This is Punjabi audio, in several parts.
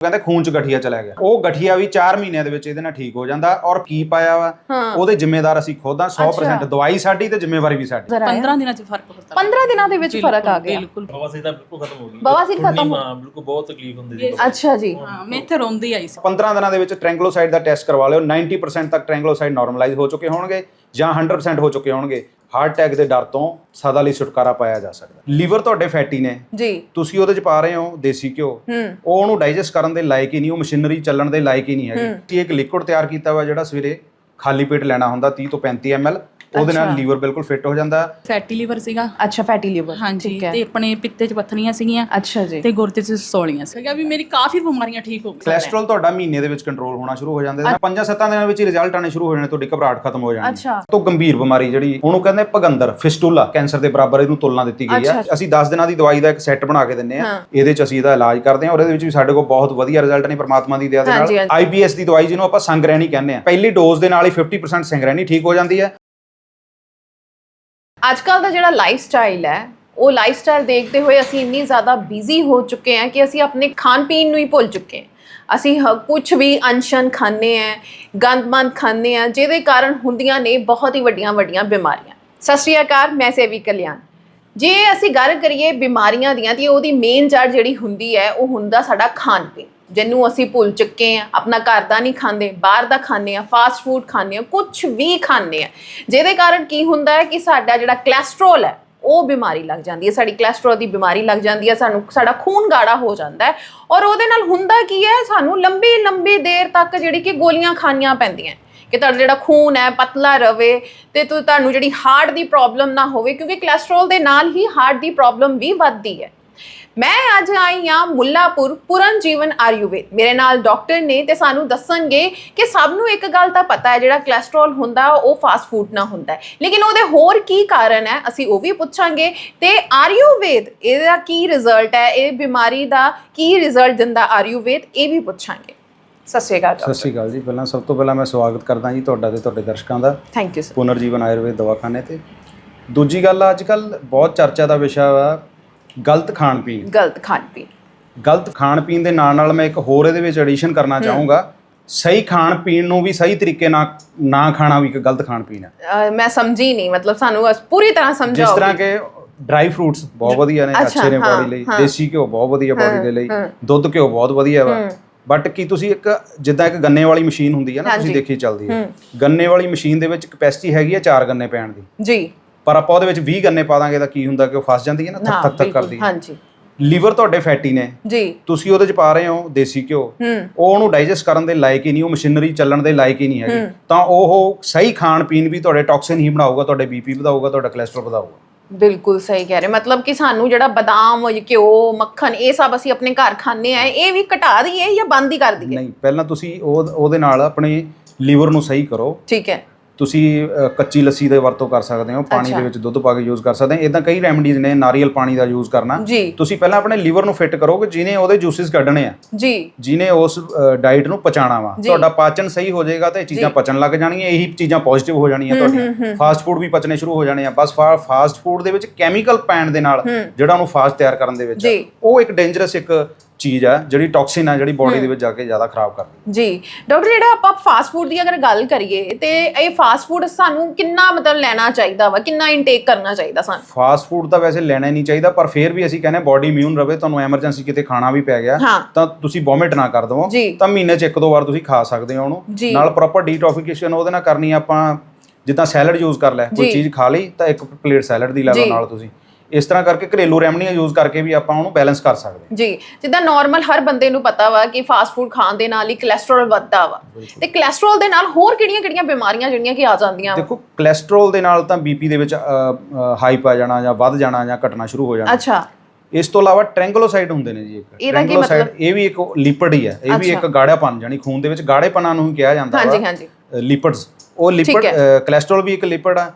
ਕਹਿੰਦੇ ਖੂਨ ਚ ਗਠੀਆ ਚਲਾ ਗਿਆ। ਉਹ ਗਠੀਆ ਵੀ 4 ਮਹੀਨਿਆਂ ਦੇ ਵਿੱਚ ਇਹਦੇ ਨਾਲ ਠੀਕ ਹੋ ਜਾਂਦਾ ਔਰ ਕੀ ਪਾਇਆ ਵਾ? ਹਾਂ। ਉਹਦੇ ਜ਼ਿੰਮੇਦਾਰ ਅਸੀਂ ਖੁਦ ਆ 100% ਅੱਛਾ। ਦਵਾਈ ਸਾਡੀ ਤੇ ਜ਼ਿੰਮੇਵਾਰੀ ਵੀ ਸਾਡੀ। ਜ਼ਰਾ। 15 ਦਿਨਾਂ ਚ ਫ਼ਰਕ ਹੁੰਦਾ 15 ਦਿਨਾਂ ਦੇ ਵਿੱਚ ਫ਼ਰਕ ਆ ਗਿਆ। ਬਿਲਕੁਲ। ਬਵਾਸੀਰ ਤਾਂ ਬਿਲਕੁਲ ਖਤਮ ਹੋ ਗਈ। ਬਵਾਸੀਰ ਖਤਮ ਹੋ- ਬਿਲਕੁਲ ਬਹੁਤ ਤਕਲੀਫ ਹੁੰਦੀ ਸੀ। ਅੱਛਾ ਜੀ। ਹਾਂ ਮੈਂ ਇੱਥੇ ਰੋਂਦੀ ਆਈ ਸੀ। 15 ਦਿਨਾਂ ਦੇ ਵਿੱਚ ਟ੍ਰੈਂਗਲੋਸਾਈਡ ਦਾ ਟੈਸਟ ਕਰਵਾ ਲਿਓ। 90% ਤੱਕ ਟ੍ਰੈਂਗਲੋਸਾਈਡ ਨਾਰਮਲਾਈਜ਼ ਹੋ ਚੁੱਕੇ ਹੋਣਗੇ ਜਾਂ 100% ਹੋ ਚੁੱਕੇ ਹੋਣਗੇ। ਹਾਰਟ ਅਟੈਕ ਦੇ ਡਰ ਤੋਂ ਸਦਾ ਲਈ ਛੁਟਕਾਰਾ ਪਾਇਆ ਜਾ ਸਕਦਾ। ਲੀਵਰ ਤੁਹਾਡੇ ਫੈਟੀ ਨੇ। ਜੀ। ਤੁਸੀਂ ਉਹਦੇ ਚ ਪਾ ਰਹੇ ਹੋ ਦੇਸੀ ਘਿਓ। ਉਹ ਉਹਨੂੰ ਡਾਈਜੈਸਟ ਕਰਨ ਦੇ ਲਾਇਕ ਹੀ ਨਹੀਂ ਉਹ ਮਸ਼ੀਨਰੀ ਚੱਲਣ ਦੇ ਲਾਇਕ ਹੀ ਨਹੀਂ ਹੈਗੀ। ਇੱਕ ਲਿਕੁਇਡ ਤਿਆਰ ਕੀਤਾ ਵਾ ਜਿਹੜਾ ਸਵੇਰੇ ਖਾਲੀ ਪੇਟ ਲੈਣਾ ਹੁੰਦਾ 30 ਤੋਂ 35 ml ਉਹਦੇ ਨਾਲ ਲੀਵਰ ਬਿਲਕੁਲ ਫਿੱਟ ਹੋ ਜਾਂਦਾ। ਫੈਟੀ ਲੀਵਰ ਸੀਗਾ। ਅੱਛਾ ਫੈਟੀ ਲਿਵਰ ਹਾਂਜੀ ਠੀਕ ਹੈ। ਤੇ ਆਪਣੇ ਪਿੱਤੇ ਚ ਪੱਥਰੀਆਂ ਸੀਗੀਆਂ ਅੱਛਾ ਜੀ। ਤੇ ਗੁਰਦੇ ਚ ਸੋਲੀਆਂ ਸੀਗਾ ਵੀ ਮੇਰੀ ਕਾਫੀ ਬਿਮਾਰੀਆਂ ਠੀਕ ਹੋ ਗਈਆਂ ਕੋਲੇਸਟ੍ਰੋਲ ਤੁਹਾਡਾ ਮਹੀਨੇ ਦੇ ਵਿੱਚ ਕੰਟਰੋਲ ਹੋਣਾ ਸ਼ੁਰੂ ਹੋ ਜਾਂਦੇ ਪੰਜਾਂ ਸੱਤਾਂ ਦਿਨਾਂ ਵਿੱਚ ਹੀ ਰਿਜ਼ਲਟ ਆਣੇ ਸ਼ੁਰੂ ਹੋ ਜਾਣੇ ਤੁਹਾਡੀ ਘਬਰਾਹਟ ਖਤਮ ਹੋ ਜਾਣੀ। ਅੱਛਾ। ਤੋਂ ਗੰਭੀਰ ਬਿਮਾਰੀ ਜਿਹੜੀ ਉਹਨੂੰ ਕਹਿੰਦੇ ਭਗੰਦਰ ਫਿਸਟੂਲਾ ਕੈਂਸਰ ਦੇ ਬਰਾਬਰ ਇਹਨੂੰ ਤੁਲਨਾ ਦਿੱਤੀ ਗਈ ਅੱਛਾ। ਅਸੀਂ 10 ਦਿਨਾਂ ਦੀ ਦਵਾਈ ਦਾ ਇੱਕ ਸੈੱਟ ਬਣਾ ਕੇ ਦਿੰਨੇ ਆ ਹਾਂ। ਇਹਦੇ ਚ ਅਸੀਂ ਇਹਦਾ ਇਲਾਜ ਕਰਦੇ ਆ ਔਰ ਇਹਦੇ ਵਿੱਚ ਵੀ ਸਾਡੇ ਕੋਲ ਬਹੁਤ ਵਧੀਆ ਰਿਜ਼ਲਟ ਨੇ ਪ੍ਰਮਾਤਮਾ ਦੀ ਦਇਆ ਦੇ ਨਾਲ। ਆਈਬੀਐਸ ਦੀ ਦਵਾਈ ਜਿਹਨੂੰ ਆਪਾਂ ਸੰਗਰੈਣੀ ਕਹਿੰਦੇ ਆ ਪਹਿਲੀ ਡੋਜ਼ ਦੇ ਨਾਲ ਹੀ 50% ਸੰਗਰੈਣੀ ਠੀਕ ਹੋ ਜਾਂਦੀ ਹੈ। ਅੱਜ ਕੱਲ ਦਾ ਜਿਹੜਾ ਲਾਈਫ ਸਟਾਈਲ ਹੈ, ਉਹ ਲਾਈਫ ਸਟਾਈਲ ਦੇਖਦੇ ਹੋਏ ਅਸੀਂ ਇੰਨੀ ਜ਼ਿਆਦਾ ਬਿਜ਼ੀ ਹੋ ਚੁੱਕੇ ਹਾਂ ਕਿ ਅਸੀਂ ਆਪਣੇ ਖਾਣ ਪੀਣ ਨੂੰ ਹੀ ਭੁੱਲ ਚੁੱਕੇ ਹਾਂ। ਅਸੀਂ ਕੁਝ ਵੀ ਅਨਸ਼ਨ ਖਾਂਦੇ ਆ ਗੰਦਮੰਦ ਖਾਂਦੇ ਆ ਜਿਹਦੇ ਕਾਰਨ ਹੁੰਦੀਆਂ ਨੇ ਬਹੁਤ ਹੀ ਵੱਡੀਆਂ ਵੱਡੀਆਂ ਬਿਮਾਰੀਆਂ। ਸਤਿ ਸ਼੍ਰੀ ਅਕਾਲ, ਮੈਂ ਸੇਵੀ ਕਲਿਆਣ। ਜੇ ਅਸੀਂ ਗੱਲ ਕਰੀਏ ਬਿਮਾਰੀਆਂ ਦੀਆਂ, ਤੇ ਉਹਦੀ ਮੇਨ ਜੜ ਜਿਹੜੀ ਹੁੰਦੀ ਹੈ, ਉਹ ਹੁੰਦਾ ਸਾਡਾ ਖਾਣ ਪੀਣ ਜਿਹਨੂੰ ਅਸੀਂ ਭੁੱਲ ਚੁੱਕੇ ਆ ਆਪਣਾ ਘਰ ਦਾ ਨਹੀਂ ਖਾਂਦੇ, ਬਾਹਰ ਦਾ ਖਾਂਦੇ ਆ ਫਾਸਟ ਫੂਡ ਖਾਂਦੇ ਆ ਕੁਝ ਵੀ ਖਾਂਦੇ ਆ ਜਿਹਦੇ ਕਾਰਨ ਕੀ ਹੁੰਦਾ ਹੈ ਕਿ ਸਾਡਾ ਜਿਹੜਾ ਕੋਲੇਸਟ੍ਰੋਲ ਹੈ, ਉਹ ਬਿਮਾਰੀ ਲੱਗ ਜਾਂਦੀ ਹੈ। ਸਾਡੀ ਕੋਲੇਸਟ੍ਰੋਲ ਦੀ ਬਿਮਾਰੀ ਲੱਗ ਜਾਂਦੀ ਹੈ, ਸਾਨੂੰ, ਸਾਡਾ ਖੂਨ ਗਾੜਾ ਹੋ ਜਾਂਦਾ ਹੈ। ਔਰ ਉਹਦੇ ਨਾਲ ਹੁੰਦਾ ਕੀ ਹੈ, ਸਾਨੂੰ ਲੰਬੀ ਲੰਬੀ ਦੇਰ ਤੱਕ ਜਿਹੜੀ ਕਿ ਗੋਲੀਆਂ ਖਾਣੀਆਂ ਪੈਂਦੀਆਂ ਕਿ ਤੁਹਾਡਾ ਜਿਹੜਾ ਖੂਨ ਹੈ, ਪਤਲਾ ਰਵੇ ਤੇ ਤੁਹਾਨੂੰ ਜਿਹੜੀ ਹਾਰਟ ਦੀ ਪ੍ਰੋਬਲਮ ਨਾ ਹੋਵੇ, ਕਿਉਂਕਿ ਕੋਲੇਸਟ੍ਰੋਲ ਦੇ ਨਾਲ ਹੀ ਹਾਰਟ ਦੀ ਪ੍ਰੋਬਲਮ ਵੀ ਵੱਧਦੀ ਹੈ। ਮੈਂ ਅੱਜ ਆਈ ਹਾਂ ਮੁੱਲਾਪੁਰ ਪੁਰਨ ਜੀਵਨ ਆਯੁਰਵੇਦ। ਮੇਰੇ ਨਾਲ ਡਾਕਟਰ ਨੇ ਤੇ ਸਾਨੂੰ ਦੱਸਣਗੇ ਕਿ ਸਭ ਨੂੰ ਇੱਕ ਗੱਲ ਤਾਂ ਪਤਾ ਹੈ ਜਿਹੜਾ ਕੋਲੇਸਟ੍ਰੋਲ ਹੁੰਦਾ ਉਹ ਫਾਸਟ ਫੂਡ ਨਾ ਹੁੰਦਾ ਹੈ। ਲੇਕਿਨ ਉਹਦੇ ਹੋਰ ਕੀ ਕਾਰਨ ਹੈ ਅਸੀਂ ਉਹ ਵੀ ਪੁੱਛਾਂਗੇ। ਤੇ ਆਯੁਰਵੇਦ ਇਹਦਾ ਕੀ ਰਿਜ਼ਲਟ ਹੈ ਇਹ ਬਿਮਾਰੀ ਦਾ ਕੀ ਰਿਜ਼ਲਟ ਦਿੰਦਾ ਆਯੁਰਵੇਦ ਇਹ ਵੀ ਪੁੱਛਾਂਗੇ। ਸਤਿ ਸ਼੍ਰੀ ਅਕਾਲ ਸਤਿ ਸ਼੍ਰੀ ਅਕਾਲ ਜੀ। ਪਹਿਲਾਂ ਸਭ ਤੋਂ ਪਹਿਲਾਂ ਮੈਂ ਸਵਾਗਤ ਕਰਦਾ ਜੀ ਤੁਹਾਡਾ ਤੇ ਤੁਹਾਡੇ ਦਰਸ਼ਕਾਂ ਦਾ। ਥੈਂਕ ਯੂ ਸਰ ਪੁਨਰ ਜੀਵਨ ਆਯੁਰਵੇਦ ਦਵਾਖਾਨੇ ਤੇ। ਦੂਜੀ ਗੱਲ ਅੱਜ ਕੱਲ ਬਹੁਤ ਚਰਚਾ ਦਾ ਵਿਸ਼ਾ ਵਾ ਗਲਤ ਖਾਣ ਪੀਣ। ਗਲਤ ਖਾਣ ਪੀਣ। ਗਲਤ ਖਾਣ ਪੀਣ ਦੇ ਨਾਲ ਨਾਲ ਮੈਂ ਇੱਕ ਹੋਰ ਇਹਦੇ ਵਿੱਚ ਐਡੀਸ਼ਨ ਕਰਨਾ ਚਾਹੂੰਗਾ। ਸਹੀ ਖਾਣ ਪੀਣ ਨੂੰ ਵੀ ਸਹੀ ਤਰੀਕੇ ਨਾਲ ਨਾ ਖਾਣਾ ਵੀ ਇੱਕ ਗਲਤ ਖਾਣ ਪੀਣ ਹੈ। ਅਹ ਮੈਂ ਸਮਝੀ ਨਹੀਂ ਮਤਲਬ ਸਾਨੂੰ ਬਸ ਪੂਰੀ ਤਰ੍ਹਾਂ ਸਮਝਾਓ ਜਿਸ ਤਰ੍ਹਾਂ ਕਿ ਡਰਾਈ ਫਰੂਟਸ ਬਹੁਤ ਵਧੀਆ ਨੇ ਅੱਛਾ, ਅੱਛੇ ਨੇ ਹਾਂ, ਬਾਡੀ ਲਈ ਹਾਂ। ਦੇਸੀ ਘਿਓ ਬਹੁਤ ਵਧੀਆ ਬਾਡੀ ਦੇ ਲਈ। ਦੁੱਧ ਘਿਓ ਬਹੁਤ ਵਧੀਆ ਵਾ। ਬਟ ਕੀ ਤੁਸੀਂ ਇੱਕ ਜਿੱਦਾਂ ਇੱਕ ਗੰਨੇ ਵਾਲੀ ਮਸ਼ੀਨ ਹੁੰਦੀ ਹੈ ਨਾ ਹਾਂਜੀ। ਤੁਸੀਂ ਦੇਖੀ ਚੱਲਦੀ ਹੈ। ਗੰਨੇ ਵਾਲੀ ਮਸ਼ੀਨ ਦੇ ਵਿੱਚ ਕਪੈਸਿਟੀ ਹੈਗੀ ਹੈ 4 ਗੰਨੇ ਪੈਣ ਦੀ। ਜੀ। ਪਰ ਆਪਾਂ ਉਹਦੇ ਵਿੱਚ 20 ਗੰਨੇ ਪਾ ਦਾਂਗੇ ਤਾਂ ਕੀ ਹੁੰਦਾ ਕਿ ਉਹ ਫਸ ਜਾਂਦੀ ਹੈ ਨਾ ਥੱਕ ਥੱਕ ਥੱਕ ਕਰਦੀ ਹੈ। ਹਾਂਜੀ। ਲੀਵਰ ਤੁਹਾਡੇ ਫੈਟੀ ਨੇ। ਜੀ। ਤੁਸੀਂ ਉਹਦੇ ਚ ਪਾ ਰਹੇ ਹੋ ਦੇਸੀ ਘਿਓ। ਉਹ ਉਹਨੂੰ ਡਾਈਜੈਸਟ ਕਰਨ ਦੇ ਲਾਇਕ ਹੀ ਨਹੀਂ ਉਹ ਮਸ਼ੀਨਰੀ ਚੱਲਣ ਦੇ ਲਾਇਕ ਹੀ ਨਹੀਂ ਹੈਗੀ। ਤਾਂ ਉਹ ਸਹੀ ਖਾਣ ਪੀਣ ਵੀ ਤੁਹਾਡੇ ਟੌਕਸਿਨ ਹੀ ਬਣਾਊਗਾ ਤੁਹਾਡੇ ਬੀਪੀ ਵਧਾਊਗਾ ਤੁਹਾਡਾ ਕੋਲੇਸਟ੍ਰੋਲ ਵਧਾਊਗਾ। ਬਿਲਕੁਲ ਸਹੀ ਕਹਿ ਰਹੇ ਮਤਲਬ ਕਿ ਸਾਨੂੰ ਜਿਹੜਾ ਬਦਾਮ ਘਿਓ ਮੱਖਣ ਇਹ ਸਭ ਅਸੀਂ ਆਪਣੇ ਘਰ ਖਾਂਦੇ ਆ ਇਹ ਵੀ ਘਟਾ ਦਈਏ ਜਾਂ ਬੰਦ ਹੀ ਕਰ ਦਈਏ? ਨਹੀਂ ਪਹਿਲਾਂ ਤੁਸੀਂ ਉਹ ਉਹਦੇ ਨਾਲ ਆਪਣੇ ਲੀਵਰ ਨੂੰ ਸਹੀ ਕਰੋ। ਠੀਕ ਹੈ। ਤੁਸੀਂ ਅ, ਕੱਚੀ ਲੱਸੀ ਦੇ ਵਰਤੋਂ ਕਰ ਸਕਦੇ ਹੋ ਪਾਣੀ। ਦੇ ਵਿੱਚ ਦੁੱਧ ਪਾ ਕੇ ਯੂਜ਼ ਕਰ ਸਕਦੇ ਹੋ। ਇਦਾਂ ਕਈ ਰੈਮਡੀਜ਼ ਨੇ ਨਾਰੀਅਲ ਪਾਣੀ ਦਾ ਯੂਜ਼ ਕਰਨਾ। ਜੀ। ਤੁਸੀਂ ਪਹਿਲਾਂ ਆਪਣੇ ਲੀਵਰ ਨੂੰ ਫਿੱਟ ਕਰੋ ਕਿ ਜਿਹਨੇ ਉਹਦੇ ਜੂਸਿਸ ਕੱਢਣੇ ਆ। ਜੀ। ਜਿਹਨੇ ਉਸ ਡਾਈਟ ਨੂੰ ਪਚਾਣਾ ਵਾ। ਜੀ। ਤੁਹਾਡਾ ਪਾਚਨ ਸਹੀ ਹੋ ਜਾਏਗਾ ਤੇ ਇਹ ਚੀਜ਼ਾਂ ਪਚਣ ਲੱਗ ਜਾਣਗੀਆਂ ਇਹੀ ਚੀਜ਼ਾਂ ਪੋਜ਼ਿਟਿਵ ਹੋ ਜਾਣੀਆਂ ਤੁਹਾਡੀਆਂ। ਫਾਸਟ ਫੂਡ ਵੀ ਪਚਣੇ ਸ਼ੁਰੂ ਹੋ ਜਾਣੇ ਆ। ਬਸ ਫਾਸਟ ਫੂਡ ਦੇ ਵਿੱਚ ਕੈਮੀਕਲ ਪੈਣ ਦੇ ਨਾਲ ਜਿਹੜਾ ਉਹਨੂੰ ਫਾਸਟ ਤਿਆਰ ਕਰਨ ਦੇ ਵਿੱਚ ਆ, ਜੀ। ਉਹ ਇੱਕ ਡੇਂਜਰਸ ਇੱਕ ਚੀਜ਼ ਆ ਜਿਹੜੀ ਟੌਕਸਿਨ ਆ ਜਿਹੜੀ ਬਾਡੀ ਦੇ ਵਿੱਚ ਜਾ ਕੇ ਜ਼ਿਆਦਾ ਖਰਾਬ ਕਰਦੀ ਜੀ ਡਾਕਟਰ ਜਿਹੜਾ ਆਪਾਂ ਫਾਸਟ ਫੂਡ ਦੀ ਅਗਰ ਗੱਲ ਕਰੀਏ ਤੇ ਇਹ ਫਾਸਟ ਫੂਡ ਸਾਨੂੰ ਕਿੰਨਾ ਮਤਲਬ ਲੈਣਾ ਚਾਹੀਦਾ ਵਾ ਕਿੰਨਾ ਇਨਟੇਕ ਕਰਨਾ ਚਾਹੀਦਾ ਸਾਨੂੰ ਫਾਸਟ ਫੂਡ ਤਾਂ ਵੈਸੇ ਲੈਣਾ ਹੀ ਨਹੀਂ ਚਾਹੀਦਾ ਪਰ ਫਿਰ ਵੀ ਅਸੀਂ ਕਹਿੰਦੇ ਬਾਡੀ ਇਮਿਊਨ ਰਵੇ ਤੁਹਾਨੂੰ ਐਮਰਜੈਂਸੀ ਕਿਤੇ ਖਾਣਾ ਵੀ ਪੈ ਗਿਆ ਹਾਂ ਤਾਂ ਤੁਸੀਂ ਵੋਮਿਟ ਨਾ ਕਰ ਦਵੋ ਜੀ। ਤਾਂ ਮਹੀਨੇ 'ਚ ਇੱਕ ਦੋ ਵਾਰ ਤੁਸੀਂ ਖਾ ਸਕਦੇ ਹੋ ਉਹਨੂੰ। ਨਾਲ ਪ੍ਰੋਪਰ ਡੀਟੋਫਿਕੇਸ਼ਨ ਉਹਦੇ ਨਾਲ ਕਰਨੀ ਆਪਾਂ ਜਿੱਦਾਂ ਸੈਲਡ ਯੂਜ਼ ਕਰ ਲੈ ਕੋਈ ਜੀ। ਚੀਜ਼ ਖਾ ਲਈ ਤਾਂ ਇੱਕ ਪਲੇਟ ਸੈਲਡ ਦੀ ਲਾ ਲਓ ਜੀ। ਨਾਲ ਤੁਸੀਂ ਇਸ ਤਰ੍ਹਾਂ ਕਰਕੇ ਘਰੇਲੂ ਰੈਮਡੀਆਂ ਯੂਜ਼ ਕਰਕੇ ਵੀ ਆਪਾਂ ਉਹਨੂੰ ਬੈਲੈਂਸ ਕਰ ਸਕਦੇ ਹਾਂ। ਜੀ ਜਿੱਦਾਂ ਨਾਰਮਲ ਹਰ ਬੰਦੇ ਨੂੰ ਪਤਾ ਵਾ ਕਿ ਫਾਸਟ ਫੂਡ ਖਾਣ ਦੇ ਨਾਲ ਹੀ ਕੋਲੇਸਟ੍ਰੋਲ ਵੱਧਦਾ ਵਾ। ਤੇ ਕੋਲੇਸਟ੍ਰੋਲ ਦੇ ਨਾਲ ਹੋਰ ਕਿਹੜੀਆਂ-ਕਿਹੜੀਆਂ ਬਿਮਾਰੀਆਂ ਜਿਹੜੀਆਂ ਕਿ ਆ ਜਾਂਦੀਆਂ? ਦੇਖੋ ਕੋਲੇਸਟ੍ਰੋਲ ਦੇ ਨਾਲ ਤਾਂ ਬੀਪੀ ਦੇ ਵਿੱਚ ਹਾਈ ਪਾ ਜਾਣਾ ਜਾਂ ਵੱਧ ਜਾਣਾ ਜਾਂ ਘਟਣਾ ਸ਼ੁਰੂ ਹੋ ਜਾਣਾ। ਅੱਛਾ। ਇਸ ਤੋਂ ਇਲਾਵਾ ਟ੍ਰੈਂਗਲੋਸਾਈਡ ਹੁੰਦੇ ਨੇ ਜੀ ਇੱਕ। ਟ੍ਰੈਂਗਲੋਸਾਈਡ ਇਹ ਵੀ ਇੱਕ ਲਿਪਿਡ ਹੀ ਹੈ। ਇਹ ਵੀ ਇੱਕ ਗਾੜਾਪਨ ਜਾਨੀ ਖੂਨ ਦੇ ਵਿੱਚ ਗਾੜੇਪਨਾਂ ਨੂੰ ਹੀ ਕਿਹਾ ਜਾਂਦਾ ਵਾ। ਹਾਂਜੀ ਹਾਂਜੀ। ਲਿਪਿਡਸ ਉਹ ਲਿਪਿਡ ਕੋਲੇਸਟ੍ਰੋਲ ਵੀ ਇੱਕ ਲਿਪਿਡ ਆ।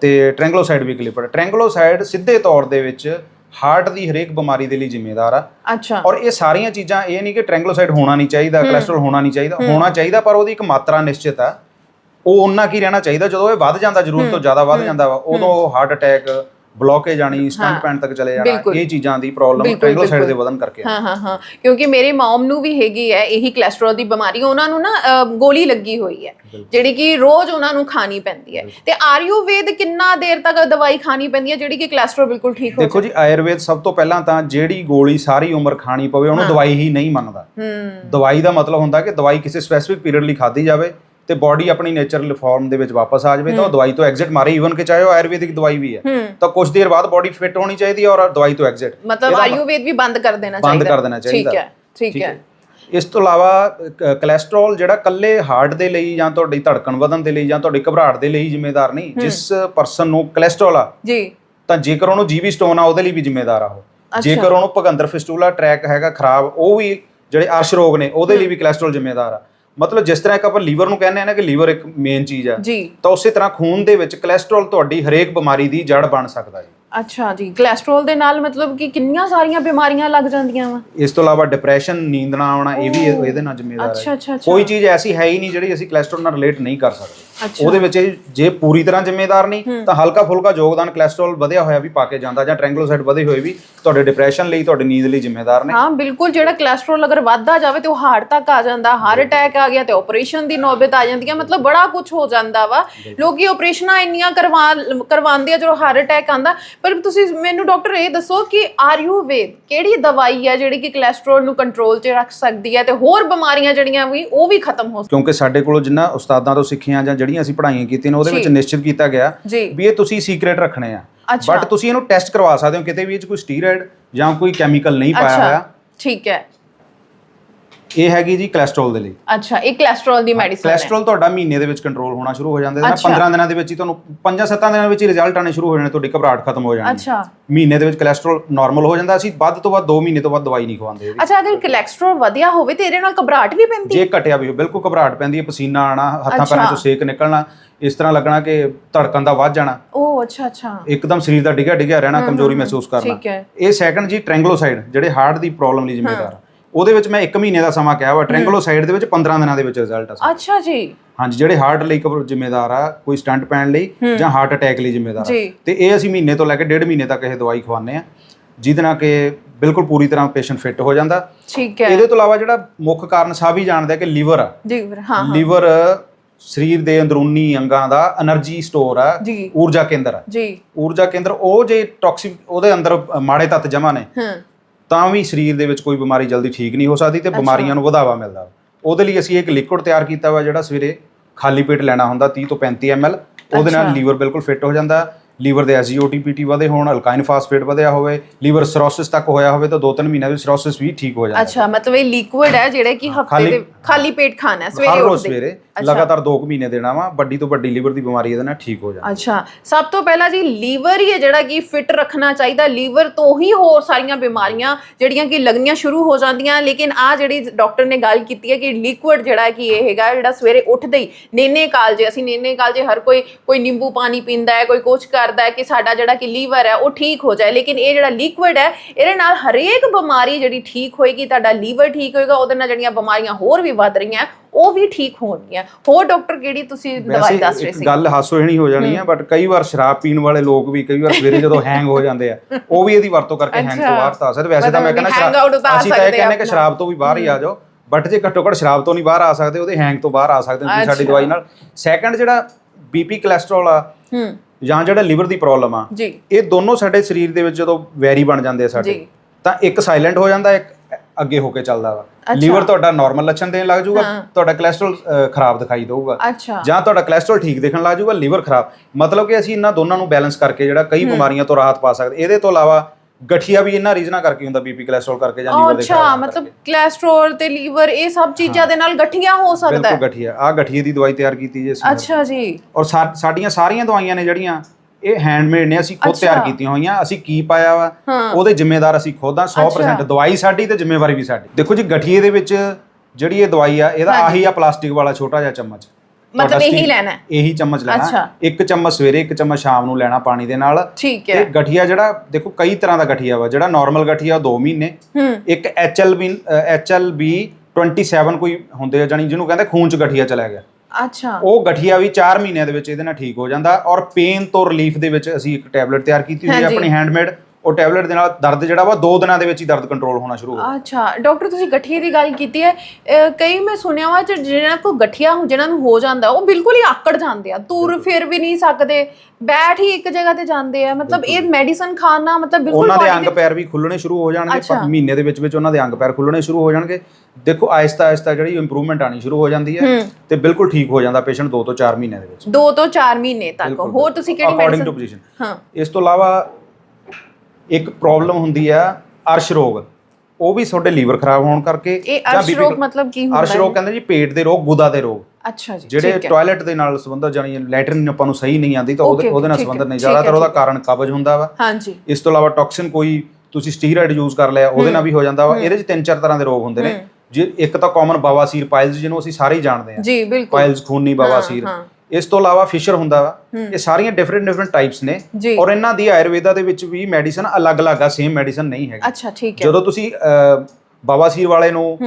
ਤੇ ਟ੍ਰੈਂਗਲੋਸਾਈਡ ਵੀ ਹੈ। ਟ੍ਰੈਂਗਲੋਸਾਈਡ ਸਿੱਧੇ ਤੌਰ ਦੇ ਵਿੱਚ ਹਾਰਟ ਦੀ ਹਰੇਕ ਬਿਮਾਰੀ ਦੇ ਲਈ ਜ਼ਿੰਮੇਦਾਰ ਆ। ਅੱਛਾ। ਔਰ ਇਹ ਸਾਰੀਆਂ ਚੀਜ਼ਾਂ ਇਹ ਨਹੀਂ ਕਿ ਟ੍ਰੈਂਗਲੋਸਾਈਡ ਹੋਣਾ ਨਹੀਂ ਚਾਹੀਦਾ ਕੋਲੇਸਟ੍ਰੋਲ ਹੋਣਾ ਨਹੀਂ ਚਾਹੀਦਾ। ਹੋਣਾ ਚਾਹੀਦਾ ਪਰ ਉਹਦੀ ਇੱਕ ਮਾਤਰਾ ਨਿਸ਼ਚਿਤ ਆ। ਉਹ ਉਹਨਾਂ ਕੀ ਰਹਿਣਾ ਚਾਹੀਦਾ ਜਦੋਂ ਇਹ ਵੱਧ ਜਾਂਦਾ ਜ਼ਰੂਰਤ ਤੋਂ ਜ਼ਿਆਦਾ ਵੱਧ ਜਾਂਦਾ ਵਾ ਉਦੋਂ ਹਾਰਟ ਅਟੈਕ ਬਲੌਕੇਜ ਆਣੀ ਸਟੰਟ ਪੈਣ ਤੱਕ ਚਲੇ ਜਾਣਾ। ਇਹ ਚੀਜ਼ਾਂ ਦੀ ਪ੍ਰੋਬਲਮ ਬਿਲਕੁਲ, ਟ੍ਰਾਈਗਲੋਸਾਈਡ ਦੇ। ਵਧਨ ਕਰਕੇ। ਹਾਂ ਹਾਂ ਹਾਂ। ਕਿਉਂਕਿ ਮੇਰੇ ਮਮ ਨੂੰ ਵੀ ਹੈਗੀ ਹੈ ਇਹੀ ਕੋਲੇਸਟ੍ਰੋਲ ਦੀ ਬਿਮਾਰੀ ਉਹਨਾਂ ਨੂੰ ਨਾ ਗੋਲੀ ਲੱਗੀ ਹੋਈ ਹੈ ਜਿਹੜੀ ਕਿ ਰੋਜ਼ ਉਹਨਾਂ ਨੂੰ ਖਾਣੀ ਪੈਂਦੀ ਹੈ। ਤੇ ਆਯੁਰਵੇਦ ਕਿੰਨਾ ਦੇਰ ਤੱਕ ਦਵਾਈ ਖਾਣੀ ਪੈਂਦੀ ਹੈ ਜਿਹੜੀ ਕਿ ਕੋਲੇਸਟ੍ਰੋਲ ਬਿਲਕੁਲ ਠੀਕ ਹੋ ਦੇਖੋ ਜੀ ਆਯੁਰਵੇਦ ਸਭ ਤੋਂ ਪਹਿਲਾਂ ਤਾਂ ਜਿਹੜੀ ਗੋਲੀ ਸਾਰੀ ਉਮਰ ਖਾਣੀ ਪਵੇ ਉਹਨੂੰ ਦਵਾਈ ਹੀ ਨਹੀਂ ਮੰਨਦਾ। ਦਵਾਈ ਦਾ ਮਤਲਬ ਹੁੰਦਾ ਕਿ ਦਵਾਈ ਕਿਸੇ ਸਪੈਸੀਫਿਕ ਪੀਰੀਅਡ ਲਈ ਖਾਧੀ ਜਾਵੇ ਤੇ ਬਾਡੀ ਆਪਣੀ ਨੇਚਰਲ ਫਾਰਮ ਦੇ ਵਿੱਚ ਵਾਪਸ ਆ ਜਾਵੇ ਤਾਂ ਉਹ ਦਵਾਈ ਤੋਂ ਐਗਜ਼ਿਟ ਮਾਰੇ ਈਵਨ ਕਿ ਚਾਹੇ ਉਹ ਆਯੁਰਵੈਦਿਕ ਦਵਾਈ ਵੀ ਹੈ ਤਾਂ ਕੁਝ ਦੇਰ ਬਾਅਦ ਬਾਡੀ ਫਿੱਟ ਹੋਣੀ ਚਾਹੀਦੀ ਹੈ ਔਰ ਦਵਾਈ ਤੋਂ ਐਗਜ਼ਿਟ ਮਤਲਬ ਆਯੁਰਵੇਦ ਵੀ ਬੰਦ ਕਰ ਦੇਣਾ ਚਾਹੀਦਾ। ਬੰਦ ਕਰ ਦੇਣਾ ਚਾਹੀਦਾ। ਠੀਕ ਹੈ ਠੀਕ ਹੈ। ਇਸ ਤੋਂ ਇਲਾਵਾ ਕੋਲੇਸਟ੍ਰੋਲ ਜਿਹੜਾ ਕੱਲੇ ਹਾਰਟ ਦੇ ਲਈ ਜਾਂ ਤੁਹਾਡੀ ਧੜਕਣ ਵਧਣ ਦੇ ਲਈ ਜਾਂ ਤੁਹਾਡੀ ਘਬਰਾਹਟ ਦੇ ਲਈ ਜ਼ਿੰਮੇਦਾਰ ਨਹੀਂ ਜਿਸ ਪਰਸਨ ਨੂੰ ਕੋਲੇਸਟ੍ਰੋਲ ਆ ਜੀ। ਤਾਂ ਜੇਕਰ ਉਹਨੂੰ ਜੀਵੀ ਸਟੋਨ ਆ ਉਹਦੇ ਲਈ ਵੀ ਜ਼ਿੰਮੇਦਾਰ ਆ ਉਹ। ਜੇਕਰ ਉਹਨੂੰ ਭਗੰਦਰ ਫਿਸਟੂਲਾ ਟਰੈਕ ਹੈਗਾ ਖਰਾਬ ਉਹ ਵੀ ਜਿਹੜੇ ਅਰਸ਼ ਰੋਗ ਨੇ ਉਹਦੇ ਲਈ ਵੀ ਕੋਲੇਸਟ੍ਰੋਲ ਜ਼ਿੰਮੇਦਾਰ ਆ। ਮਤਲਬ ਜਿਸ ਤਰ੍ਹਾਂ ਇੱਕ ਆਪਾਂ ਲੀਵਰ ਨੂੰ ਕਹਿੰਦੇ ਆ ਨਾ ਕਿ ਲੀਵਰ ਇੱਕ ਮੇਨ ਚੀਜ਼ ਆ ਜੀ। ਤਾਂ ਉਸੇ ਤਰ੍ਹਾਂ ਖੂਨ ਦੇ ਵਿੱਚ ਕੋਲੇਸਟ੍ਰੋਲ ਤੁਹਾਡੀ ਹਰੇਕ ਬਿਮਾਰੀ ਦੀ ਜੜ ਬਣ ਸਕਦਾ ਹੈ ਅੱਛਾ ਜੀ ਕੋਲੇਸਟ੍ਰੋਲ ਦੇ ਨਾਲ ਮਤਲਬ ਕਿ ਕਿੰਨੀਆਂ ਸਾਰੀਆਂ ਬਿਮਾਰੀਆਂ ਲੱਗ ਜਾਂਦੀਆਂ ਵਾ? ਇਸ ਤੋਂ ਇਲਾਵਾ ਡਿਪਰੈਸ਼ਨ ਨੀਂਦ ਨਾ ਆਉਣਾ ਇਹ ਵੀ ਇਹ- ਇਹਦੇ ਨਾਲ ਜ਼ਿੰਮੇਦਾਰ ਅੱਛਾ, ਹੈ। ਅੱਛਾ, ਅੱਛਾ। ਕੋਈ ਚੀਜ਼ ਐਸੀ ਹੈ ਹੀ ਨਹੀਂ ਜਿਹੜੀ ਅਸੀਂ ਕੋਲੇਸਟ੍ਰੋਲ ਨਾਲ ਰਿਲੇਟ ਨਹੀਂ ਕਰ ਸਕਦੇ। ਅੱਛਾ। ਉਹਦੇ ਵਿੱਚ ਇਹ ਜੇ ਪੂਰੀ ਤਰ੍ਹਾਂ ਜ਼ਿੰਮੇਦਾਰ ਨਹੀਂ ਤਾਂ ਹਲਕਾ ਫੁਲਕਾ ਯੋਗਦਾਨ ਕੋਲੇਸਟ੍ਰੋਲ ਵਧਿਆ ਹੋਇਆ ਵੀ ਪਾ ਕੇ ਜਾਂਦਾ ਜਾਂ ਟ੍ਰਾਈਗਲੋਸਾਈਡ ਵਧੇ ਹੋਏ ਵੀ ਤੁਹਾਡੇ ਡਿਪਰੈਸ਼ਨ ਲਈ ਤੁਹਾਡੀ ਨੀਂਦ ਲਈ ਜ਼ਿੰਮੇਦਾਰ ਨੇ। ਹਾਂ ਬਿਲਕੁਲ ਜਿਹੜਾ ਕੋਲੇਸਟ੍ਰੋਲ ਅਗਰ ਵੱਧਦਾ ਜਾਵੇ ਤੇ ਉਹ ਹਾਰਟ ਤੱਕ ਆ ਜਾਂਦਾ ਹਾਰਟ ਅਟੈਕ ਆ ਗਿਆ ਤੇ ਆਪਰੇਸ਼ਨ ਦੀ ਨੌਬਤ ਆ ਜਾਂਦੀ ਹੈ ਮਤਲਬ ਬੜਾ ਕੁਝ ਹੋ ਜਾਂਦਾ ਵਾ। ਲੋਕੀ ਆਪਰੇਸ਼ਨਾਂ ਇੰਨੀਆਂ ਕਰਵਾ ਕਰਵਾਉਂਦੇ ਆ ਜਦੋਂ ਹਾਰਟ ਅਟੈਕ ਆਂਦਾ ਪਰ ਤੁਸੀਂ ਮੈਨੂੰ ਡਾਕਟਰ ਇਹ ਦੱਸੋ ਕਿ ਆਯੁਰਵੇਦ ਕਿਹੜੀ ਦਵਾਈ ਹੈ ਜਿਹੜੀ ਕਿ ਕੋਲੇਸਟ੍ਰੋਲ ਨੂੰ ਕੰਟਰੋਲ 'ਚ ਰੱਖ ਸਕਦੀ ਹੈ ਤੇ ਹੋਰ ਬਿਮਾਰੀਆਂ ਜਿਹੜੀਆਂ ਵੀ ਉਹ ਵੀ ਖਤਮ ਹੋ ਕਿਉਂਕਿ ਸਾਡੇ ਕੋਲੋਂ ਜਿੰਨਾ ਉਸਤਾਦਾਂ ਤੋਂ ਸਿੱਖੀਆਂ ਜਾਂ ਜਿਹੜੀਆਂ ਅਸੀਂ ਪੜ੍ਹਾਈਆਂ ਕੀਤੀਆਂ ਨੇ ਉਹਦੇ ਵਿੱਚ। ਨਿਸ਼ਚਿਤ ਕੀਤਾ ਗਿਆ ਵੀ ਇਹ ਤੁਸੀਂ ਸੀਕ੍ਰੇਟ ਰੱਖਣੇ ਆ। ਬਟ ਤੁਸੀਂ ਇਹਨੂੰ ਟੈਸਟ ਕਰਵਾ ਸਕਦੇ ਹੋ ਕਿਤੇ ਵੀ ਇਹ 'ਚ ਕੋਈ ਸਟੀਰੋਇਡ ਜਾਂ ਕੋਈ ਕੈਮੀਕਲ ਨਹੀਂ ਪਾਇਆ ਹੋਇਆ। ਠੀਕ ਹੈ। ਇਹ ਹੈਗੀ ਜੀ ਕੋਲੇਸਟ੍ਰੋਲ ਦੇ ਲਈ। ਅੱਛਾ ਇਹ ਕੋਲੇਸਟ੍ਰੋਲ ਦੀ ਮੈਡੀਸਨ ਹੈ। ਕੋਲੇਸਟ੍ਰੋਲ ਤੁਹਾਡਾ ਮਹੀਨੇ ਦੇ ਵਿੱਚ ਕੰਟਰੋਲ ਹੋਣਾ ਸ਼ੁਰੂ ਹੋ ਜਾਂਦਾ ਹੈ। ਅੱਛਾ। 15 ਦਿਨਾਂ ਦੇ ਵਿੱਚ ਹੀ ਤੁਹਾਨੂੰ 5-7 ਦਿਨਾਂ ਵਿੱਚ ਹੀ ਰਿਜ਼ਲਟ ਆਣੇ ਸ਼ੁਰੂ ਹੋ ਜਾਣੇ ਤੁਹਾਡੀ ਘਬਰਾਹਟ ਖਤਮ ਹੋ ਜਾਣੀ। ਅੱਛਾ। ਮਹੀਨੇ ਦੇ ਵਿੱਚ ਕੋਲੇਸਟ੍ਰੋਲ ਨਾਰਮਲ ਹੋ ਜਾਂਦਾ ਅਸੀਂ ਵੱਧ ਤੋਂ ਵੱਧ 2 ਮਹੀਨੇ ਤੋਂ ਬਾਅਦ ਦਵਾਈ ਨਹੀਂ ਖਵਾਉਂਦੇ। ਅੱਛਾ ਅਗਰ ਕੋਲੇਸਟ੍ਰੋਲ ਵਧਿਆ ਹੋਵੇ ਤੇ ਇਹਦੇ ਨਾਲ ਘਬਰਾਹਟ ਵੀ ਪੈਂਦੀ? ਜੇ ਘਟਿਆ ਵੀ ਹੋ ਬਿਲਕੁਲ ਘਬਰਾਹਟ ਪੈਂਦੀ ਹੈ ਪਸੀਨਾ ਆਣਾ ਹੱਥਾਂ ਪੈਰਾਂ। ਤੋਂ ਸੇਕ ਨਿਕਲਣਾ ਇਸ ਤਰ੍ਹਾਂ ਲੱਗਣਾ ਕਿ ਧੜਕਣ ਦਾ ਵੱਧ ਜਾਣਾ। ਉਹ ਅੱਛਾ ਅੱਛਾ। ਇੱਕਦਮ ਸਰੀਰ ਦਾ ਡਿੱਗਿਆ ਡਿੱਗਿਆ ਰਹਿਣਾ ਕਮਜ਼ੋਰੀ ਮਹਿਸੂਸ ਕਰਨਾ। ਇਹ ਸੈਕੰਡ ਜੀ ਟ੍ਰੈਂਗਲੋਸਾਈਡ ਜਿਹੜੇ ਹਾਰਟ ਦੀ ਪ੍ਰੋਬਲਮ ਲਈ ਜ਼ਿੰਮੇਦਾਰ ਆ। ਉਹਦੇ ਵਿੱਚ ਮੈਂ 1 ਮਹੀਨੇ ਦਾ ਸਮਾਂ ਕਿਹਾ ਵਾ ਟ੍ਰੈਂਗਲੋਸਾਈਡ ਦੇ ਵਿੱਚ 15 ਦਿਨਾਂ ਦੇ ਵਿੱਚ ਰਿਜ਼ਲਟ ਆ ਅੱਛਾ ਜੀ। ਹਾਂਜੀ ਜਿਹੜੇ ਹਾਰਟ ਲਈ ਕਬਰ ਜ਼ਿੰਮੇਦਾਰ ਆ ਕੋਈ ਸਟੰਟ ਪੈਣ ਲਈ ਜਾਂ ਹਾਰਟ ਅਟੈਕ ਲਈ ਜ਼ਿੰਮੇਦਾਰ ਤੇ ਇਹ ਅਸੀਂ ਮਹੀਨੇ ਤੋਂ ਲੈ ਕੇ ਡੇਢ ਮਹੀਨੇ ਤੱਕ ਇਹ ਦਵਾਈ ਖਵਾਉਂਦੇ ਆ ਜਿਹਦੇ ਨਾਲ ਕਿ ਬਿਲਕੁਲ ਪੂਰੀ ਤਰ੍ਹਾਂ ਪੇਸ਼ੈਂਟ ਫਿੱਟ ਹੋ ਜਾਂਦਾ। ਠੀਕ ਹੈ। ਇਹਦੇ ਤੋਂ ਇਲਾਵਾ ਜਿਹੜਾ ਮੁੱਖ ਕਾਰਨ ਸਭ ਹੀ ਜਾਣਦੇ ਕਿ ਲੀਵਰ ਆ। ਲੀਵਰ ਹਾਂ ਲੀਵਰ ਸਰੀਰ ਦੇ ਅੰਦਰੂਨੀ ਅੰਗਾਂ ਦਾ એનર્ਜੀ ਸਟੋਰ ਆ ਊਰਜਾ ਕੇਂਦਰ ਆ। ਜੀ। ਊਰਜਾ ਕੇਂਦਰ ਉਹ ਜੇ ਟੌਕਸਿਕ ਉਹਦੇ ਅੰਦਰ ਮਾੜੇ ਤੱਤ ਜਮਾ ਨੇ ਤਾਂ ਵੀ ਸਰੀਰ ਦੇ ਵਿੱਚ ਕੋਈ ਬਿਮਾਰੀ ਜਲਦੀ ਠੀਕ ਨਹੀਂ ਹੋ ਸਕਦੀ ਤੇ ਬਿਮਾਰੀਆਂ ਨੂੰ ਵਧਾਵਾ ਮਿਲਦਾ। ਉਹਦੇ ਲਈ ਅਸੀਂ ਇੱਕ ਲਿਕੁਇਡ ਤਿਆਰ ਕੀਤਾ ਵਾ ਜਿਹੜਾ ਸਵੇਰੇ ਖਾਲੀ ਪੇਟ ਲੈਣਾ ਹੁੰਦਾ 30 ਤੋਂ 35 ml ਉਹਦੇ ਨਾਲ। ਲੀਵਰ ਬਿਲਕੁਲ ਫਿੱਟ ਹੋ ਜਾਂਦਾ ਲੀਵਰ ਦੇ ਐਸਜੀਓਟੀਪੀਟੀ ਵਧੇ ਹੋਣ ਅਲਕਾਈਨ ਫਾਸਫੇਟ ਵਧਿਆ ਹੋਵੇ ਲੀਵਰ ਸਰੋਸਿਸ ਤੱਕ ਹੋਇਆ ਹੋਵੇ ਤਾਂ 2-3 ਮਹੀਨਿਆਂ ਵਿੱਚ ਸਰੋਸਿਸ ਵੀ ਠੀਕ ਹੋ ਜਾਂਦਾ ਅੱਛਾ ਮਤਲਬ ਇਹ ਲਿਕੁਇਡ ਹੈ ਜਿਹੜੇ ਕਿ ਹਫ਼ਤੇ ਦੇ ਖਾਲੀ ਪੇਟ ਖਾਣਾ ਹੈ ਸਵੇਰੇ ਉੱਠਦੇ। ਸਵੇਰੇ। ਲਗਾਤਾਰ 2 ਮਹੀਨੇ ਦੇਣਾ ਵਾ ਵੱਡੀ ਤੋਂ ਵੱਡੀ ਲੀਵਰ ਦੀ ਬਿਮਾਰੀ ਇਹਦੇ ਨਾਲ ਠੀਕ ਹੋ ਜਾਂਦੀ ਅੱਛਾ ਸਭ ਤੋਂ ਪਹਿਲਾਂ ਜੀ ਲੀਵਰ ਹੀ ਹੈ ਜਿਹੜਾ ਕਿ ਫਿਟ ਰੱਖਣਾ ਚਾਹੀਦਾ ਲੀਵਰ ਤੋਂ ਹੀ ਹੋਰ ਸਾਰੀਆਂ ਬਿਮਾਰੀਆਂ ਜਿਹੜੀਆਂ ਕਿ ਲੱਗਣੀਆਂ ਸ਼ੁਰੂ ਹੋ ਜਾਂਦੀਆਂ ਲੇਕਿਨ ਆ ਜਿਹੜੀ ਡਾਕਟਰ ਨੇ ਗੱਲ ਕੀਤੀ ਹੈ ਕਿ ਲਿਕੁਇਡ ਜਿਹੜਾ ਕਿ ਇਹ ਹੈਗਾ ਜਿਹੜਾ ਸਵੇਰੇ ਉੱਠਦੇ ਹੀ ਨੇਨੇ ਕਾਲਜੇ ਅਸੀਂ ਨੇਨੇ ਕਾਲਜੇ ਹਰ ਕੋਈ ਕੋਈ ਨਿੰਬੂ ਪਾਣੀ ਪੀਂਦਾ ਹੈ ਕੋਈ ਕੁਝ ਕਰਦਾ ਹੈ ਕਿ ਸਾਡਾ ਜਿਹੜਾ ਕਿ ਲੀਵਰ ਹੈ ਉਹ ਠੀਕ ਹੋ ਜਾਏ ਲੇਕਿਨ ਇਹ ਜਿਹੜਾ ਲਿਕੁਇਡ ਹੈ ਇਹਦੇ ਨਾਲ ਹਰੇਕ ਬਿਮਾਰੀ ਜਿਹੜੀ ਠੀਕ ਹੋਏਗੀ ਤੁਹਾਡਾ ਲੀਵਰ ਠੀਕ ਹੋਏਗਾ ਉਹਦੇ ਨਾਲ ਜਿਹੜੀਆਂ ਬਿਮਾਰੀਆਂ ਹੋਰ ਵੀ ਵੱਧ ਰਹੀਆਂ ਉਹ ਵੀ ਠੀਕ ਹੋਣਗੀਆਂ। ਹੋਰ ਡਾਕਟਰ ਕਿਹੜੀ ਤੁਸੀਂ ਦਵਾਈ ਦੱਸ ਰਹੇ ਸੀ ਗੱਲ ਹਾਸੋਹੀਣੀ ਹੋ ਜਾਣੀ ਆ ਬਟ ਕਈ ਵਾਰ ਸ਼ਰਾਬ ਪੀਣ ਵਾਲੇ ਲੋਕ ਵੀ ਕਈ ਵਾਰ ਸਵੇਰੇ ਜਦੋਂ ਹੈਂਗ ਹੋ ਜਾਂਦੇ ਆ ਉਹ ਵੀ ਇਹਦੀ ਵਰਤੋਂ ਕਰਕੇ ਹੈਂਗ ਤੋਂ। ਬਾਹਰ ਤਾਂ ਸਕਦੇ। ਵੈਸੇ ਤਾਂ ਮੈਂ ਕਹਿੰਦਾ ਅਸੀਂ ਤਾਂ ਇਹ ਕਹਿੰਦੇ ਕਿ। ਸ਼ਰਾਬ ਤੋਂ ਵੀ ਬਾਹਰ ਹੀ ਆ ਜਾਓ ਬਟ ਜੇ ਘੱਟੋ ਘੱਟ ਸ਼ਰਾਬ ਤੋਂ ਨਹੀਂ ਬਾਹਰ ਆ ਸਕਦੇ ਉਹਦੇ ਹੈਂਗ ਤੋਂ ਬਾਹਰ ਆ ਸਕਦੇ ਹੋ ਤੁਸੀਂ ਸਾਡੀ। ਦਵਾਈ ਨਾਲ। ਸੈਕੰਡ ਜਿਹੜਾ ਬੀਪੀ ਕੋਲੇਸਟ੍ਰੋਲ ਆ ਹੂੰ। ਜਾਂ ਜਿਹੜਾ ਲਿਵਰ ਦੀ ਪ੍ਰੋਬਲਮ ਆ ਜੀ। ਇਹ ਦੋਨੋਂ ਸਾਡੇ ਸਰੀਰ ਦੇ ਵਿੱਚ ਜਦੋਂ ਵੈਰੀ ਬਣ ਜਾਂਦੇ ਆ ਸਾਡੇ। ਤਾਂ ਇੱਕ ਸਾਇਲੈਂਟ ਹੋ ਜਾਂਦਾ ਇੱਕ ਅੱਗੇ ਹੋ ਕੇ ਚੱਲਦਾ ਵਾ। ਲੀਵਰ ਤੁਹਾਡਾ ਨਾਰਮਲ ਲੱਛਣ ਦੇਣ ਲੱਗ ਜਾਊਗਾ ਹਾਂ। ਤੁਹਾਡਾ ਕੋਲੇਸਟ੍ਰੋਲ ਖਰਾਬ ਦਿਖਾਈ ਦੇਊਗਾ। ਜਾਂ ਤੁਹਾਡਾ ਕੋਲੇਸਟ੍ਰੋਲ ਠੀਕ ਦਿਖਣ ਲੱਗ ਜਾਊਗਾ ਲੀਵਰ ਖਰਾਬ। ਮਤਲਬ ਕਿ ਅਸੀਂ ਇਹਨਾਂ ਦੋਨਾਂ ਨੂੰ ਬੈਲੈਂਸ ਕਰਕੇ ਜਿਹੜਾ ਕਈ ਬਿਮਾਰੀਆਂ ਤੋਂ ਰਾਹਤ ਪਾ ਸਕਦੇ। ਇਹਦੇ ਤੋਂ ਇਲਾਵਾ ਗਠੀਆ ਵੀ ਇਹਨਾਂ ਰੀਜ਼ਨਾਂ ਕਰਕੇ ਹੁੰਦਾ ਬੀਪੀ ਕੋਲੇਸਟ੍ਰੋਲ ਕਰਕੇ ਜਾਂ ਲੀਵਰ ਦੇ ਅੱਛਾ ਮਤਲਬ ਕਰਕੇ। ਕੋਲੇਸਟ੍ਰੋਲ ਤੇ ਲੀਵਰ ਇਹ ਸਭ ਚੀਜ਼ਾਂ ਦੇ ਨਾਲ ਗਠੀਆਂ ਹੋ ਸਕਦਾ ਬਿਲਕੁਲ ਹੈ ਗਠੀਆ। ਆ ਗਠੀਏ ਦੀ ਦਵਾਈ ਤਿਆਰ ਕੀਤੀ ਜੀ ਅਸੀਂ। ਅੱਛਾ ਜੀ। ਔਰ ਸਾ- ਸਾਡੀਆਂ ਸਾਰੀਆਂ ਦਵਾਈਆਂ ਨੇ ਜਿਹੜੀਆਂ ਇਹ ਹੈਂਡਮੇਡ ਨੇ ਅਸੀਂ ਖੁਦ ਅੱਛਾ। ਤਿਆਰ ਕੀਤੀਆਂ ਹੋਈਆਂ। ਅਸੀਂ ਕੀ ਪਾਇਆ ਵਾ ਹਾਂ। ਉਹਦੇ ਜ਼ਿੰਮੇਦਾਰ ਅਸੀਂ ਖੁਦ ਆ 100% ਅੱਛਾ। ਦਵਾਈ ਸਾਡੀ ਤੇ ਜ਼ਿੰਮੇਵਾਰੀ ਵੀ ਸਾਡੀ। ਦੇਖੋ ਜੀ ਗਠੀਏ ਦੇ ਵਿੱਚ ਜਿਹੜੀ ਇਹ ਦਵਾਈ ਆ ਇਹਦਾ ਆਹੀ ਆ ਪਲਾਸਟਿਕ ਵਾਲਾ ਛੋਟਾ ਜਿਹਾ ਚਮਚ। ਮਤਲਬ ਇਹੀ ਲੈਣਾ ਹੈ? ਇਹੀ ਚਮਚ ਲੈਣਾ। ਇੱਕ ਚਮਚ ਸਵੇਰੇ ਇੱਕ ਚਮਚ ਸ਼ਾਮ ਨੂੰ ਲੈਣਾ ਪਾਣੀ ਦੇ ਨਾਲ। ਠੀਕ ਤੇ ਹੈ। ਗਠੀਆ ਜਿਹੜਾ ਦੇਖੋ ਕਈ ਤਰ੍ਹਾਂ ਦਾ ਗਠੀਆ ਵਾ। ਜਿਹੜਾ ਨਾਰਮਲ ਗਠੀਆ 2 ਮਹੀਨੇ। ਹੂੰ। ਇੱਕ ਐਚਐਲਬੀ ਐਚਐਲਬੀ 27 ਕੋਈ ਹੁੰਦੇ ਆ ਜਾਨੀ ਜਿਹਨੂੰ ਕਹਿੰਦੇ ਖੂਨ ਚ ਗਠੀਆ ਚਲਾ ਗਿਆ। ਅੱਛਾ। ਉਹ ਗਠੀਆ ਵੀ 4 ਮਹੀਨਿਆਂ ਦੇ ਵਿੱਚ ਇਹਦੇ ਨਾਲ ਠੀਕ ਹੋ ਜਾਂਦਾ ਔਰ ਪੇਨ ਤੋਂ ਰਿਲੀਫ ਦੇ ਵਿੱਚ ਅਸੀਂ ਇੱਕ ਟੈਬਲੇਟ ਤਿਆਰ ਕੀਤੀ ਹੋਈ ਹੈ ਹਾਂਜੀ। ਆਪਣੀ ਹੈਂਡਮੇਡ ਉਹ ਟੈਬਲੇਟ ਦੇ ਨਾਲ ਦਰਦ ਜਿਹੜਾ ਵਾ 2 ਦਿਨਾਂ ਦੇ ਵਿੱਚ ਹੀ ਦਰਦ ਕੰਟਰੋਲ ਹੋਣਾ ਸ਼ੁਰੂ ਹੋ ਜਾਂਦਾ ਅੱਛਾ ਡਾਕਟਰ ਤੁਸੀਂ ਗਠੀਏ ਦੀ ਗੱਲ ਕੀਤੀ ਹੈ। ਅਹ ਕਈ ਮੈਂ ਸੁਣਿਆ ਵਾ ਜਿਹਨਾਂ ਕੋ ਗਠੀਆ ਹੋ ਜਿਹਨਾਂ ਨੂੰ ਹੋ ਜਾਂਦਾ ਉਹ ਬਿਲਕੁਲ ਹੀ ਆਕੜ ਜਾਂਦੇ ਆ। ਤੁਰ ਫਿਰ ਵੀ ਨਹੀਂ ਸਕਦੇ। ਬੈਠ ਹੀ ਇੱਕ ਜਗ੍ਹਾ ਤੇ ਜਾਂਦੇ ਆ। ਮਤਲਬ ਇਹ ਮੈਡੀਸਨ ਖਾਣਾ ਮਤਲਬ ਬਿਲਕੁਲ ਉਹਨਾਂ ਦੇ body ਅੰਗ ਪੈਰ ਵੀ ਖੁੱਲਣੇ ਸ਼ੁਰੂ ਹੋ ਜਾਣਗੇ ਅੱਛਾ। ਪ- ਮਹੀਨੇ ਦੇ ਵਿੱਚ ਵਿੱਚ ਉਹਨਾਂ ਦੇ ਅੰਗ ਪੈਰ ਖੁੱਲਣੇ ਸ਼ੁਰੂ ਹੋ ਜਾਣਗੇ। ਦੇਖੋ ਆਹਿਸਤਾ ਆਹਿਸਤਾ ਜਿਹੜੀ ਇੰਪਰੂਵਮੈਂਟ ਆਣੀ ਸ਼ੁਰੂ ਹੋ ਜਾਂਦੀ ਹੈ ਹੂੰ। ਤੇ ਬਿਲਕੁਲ ਠੀਕ ਹੋ ਜਾਂਦਾ ਪੇਸ਼ੈਂਟ 2 ਤੋਂ 4 ਮਹੀਨਿਆਂ ਦੇ ਵਿੱਚ। 2 ਤੋਂ 4 ਮਹੀਨੇ ਤੱਕ। ਹੋਰ ਤੁਸੀਂ ਕਿਹੜੀ ਮੈਡੀਸਨ ਹਾਂ। ਇਸ ਤੋਂ ਇਲਾਵਾ ਇੱਕ ਪ੍ਰੋਬਲਮ ਹੁੰਦੀ ਆ ਅਰਸ਼ ਰੋਗ। ਉਹ ਵੀ ਤੁਹਾਡੇ ਲੀਵਰ ਖਰਾਬ ਹੋਣ ਕਰਕੇ ਇਹ ਅਰਸ਼ BP ਰੋਗ ਮਤਲਬ ਕੀ ਹੁੰਦਾ ਅਰਸ਼ ਰੋਗ ਕਹਿੰਦੇ ਜੀ ਪੇਟ ਦੇ ਰੋਗ ਗੁਦਾ ਦੇ ਰੋਗ। ਅੱਛਾ ਜੀ ਜਿਹੜੇ ਠੀਕ ਹੈ। ਟਾਇਲਟ ਦੇ ਨਾਲ ਸੰਬੰਧਤ ਜਾਨੀ ਲੈਟਰਿਨ ਆਪਾਂ ਨੂੰ ਸਹੀ ਨਹੀਂ ਆਉਂਦੀ ਤਾਂ ਉਹਦੇ Okay, ਉਹਦੇ ਨਾਲ ਠੀਕ ਹੈ, ਸੰਬੰਧਤ ਨਹੀਂ। ਠੀਕ ਹੈ, ਜ਼ਿਆਦਾਤਰ ਉਹਦਾ ਠੀਕ ਹੈ। ਕਾਰਨ ਕਬਜ਼ ਹੁੰਦਾ ਵਾ। ਹਾਂਜੀ। ਇਸ ਤੋਂ ਇਲਾਵਾ ਟੌਕਸਿਨ ਕੋਈ ਤੁਸੀਂ ਸਟੀਰਾਇਡ ਯੂਜ਼ ਕਰ ਲਿਆ ਉਹਦੇ ਨਾਲ ਵੀ ਹੋ ਜਾਂਦਾ ਵਾ। ਇਹਦੇ 'ਚ ਤਿੰਨ ਚਾਰ ਤਰ੍ਹਾਂ ਦੇ ਰੋਗ ਹੁੰਦੇ ਨੇ। ਹੂੰ। ਜੇ ਇੱਕ ਤਾਂ ਕਾਮਨ ਬਵਾਸੀਰ ਪਾਇਲਸ ਜਿਹਨੂੰ ਅਸੀਂ ਸਾਰੇ ਹੀ ਜਾਣਦੇ ਹਾਂ ਜੀ ਬਿਲਕੁਲ। ਪਾਇਲਸ ਖੂਨੀ ਬਵਾਸੀਰ ਹਾਂ। ਇਸ ਤੋਂ ਇਲਾਵਾ ਫਿਸ਼ਰ ਹੁੰਦਾ ਵਾ ਇਹ ਸਾਰੀਆਂ ਡਿਫਰੈਂਟ ਡਿਫਰੈਂਟ ਟਾਈਪਸ ਨੇ। ਔਰ ਇਹਨਾਂ ਦੀ ਆਯੁਰਵੇਦਾ ਦੇ ਵਿੱਚ ਵੀ ਮੈਡੀਸਨ ਅਲੱਗ-ਅਲੱਗ ਆ ਸੇਮ ਮੈਡੀਸਨ ਨਹੀਂ ਹੈਗੀ। ਅੱਛਾ ਠੀਕ ਹੈ। ਜਦੋਂ ਤੁਸੀਂ ਅਹ, ਬਵਾਸੀਰ ਵਾਲੇ ਨੂੰ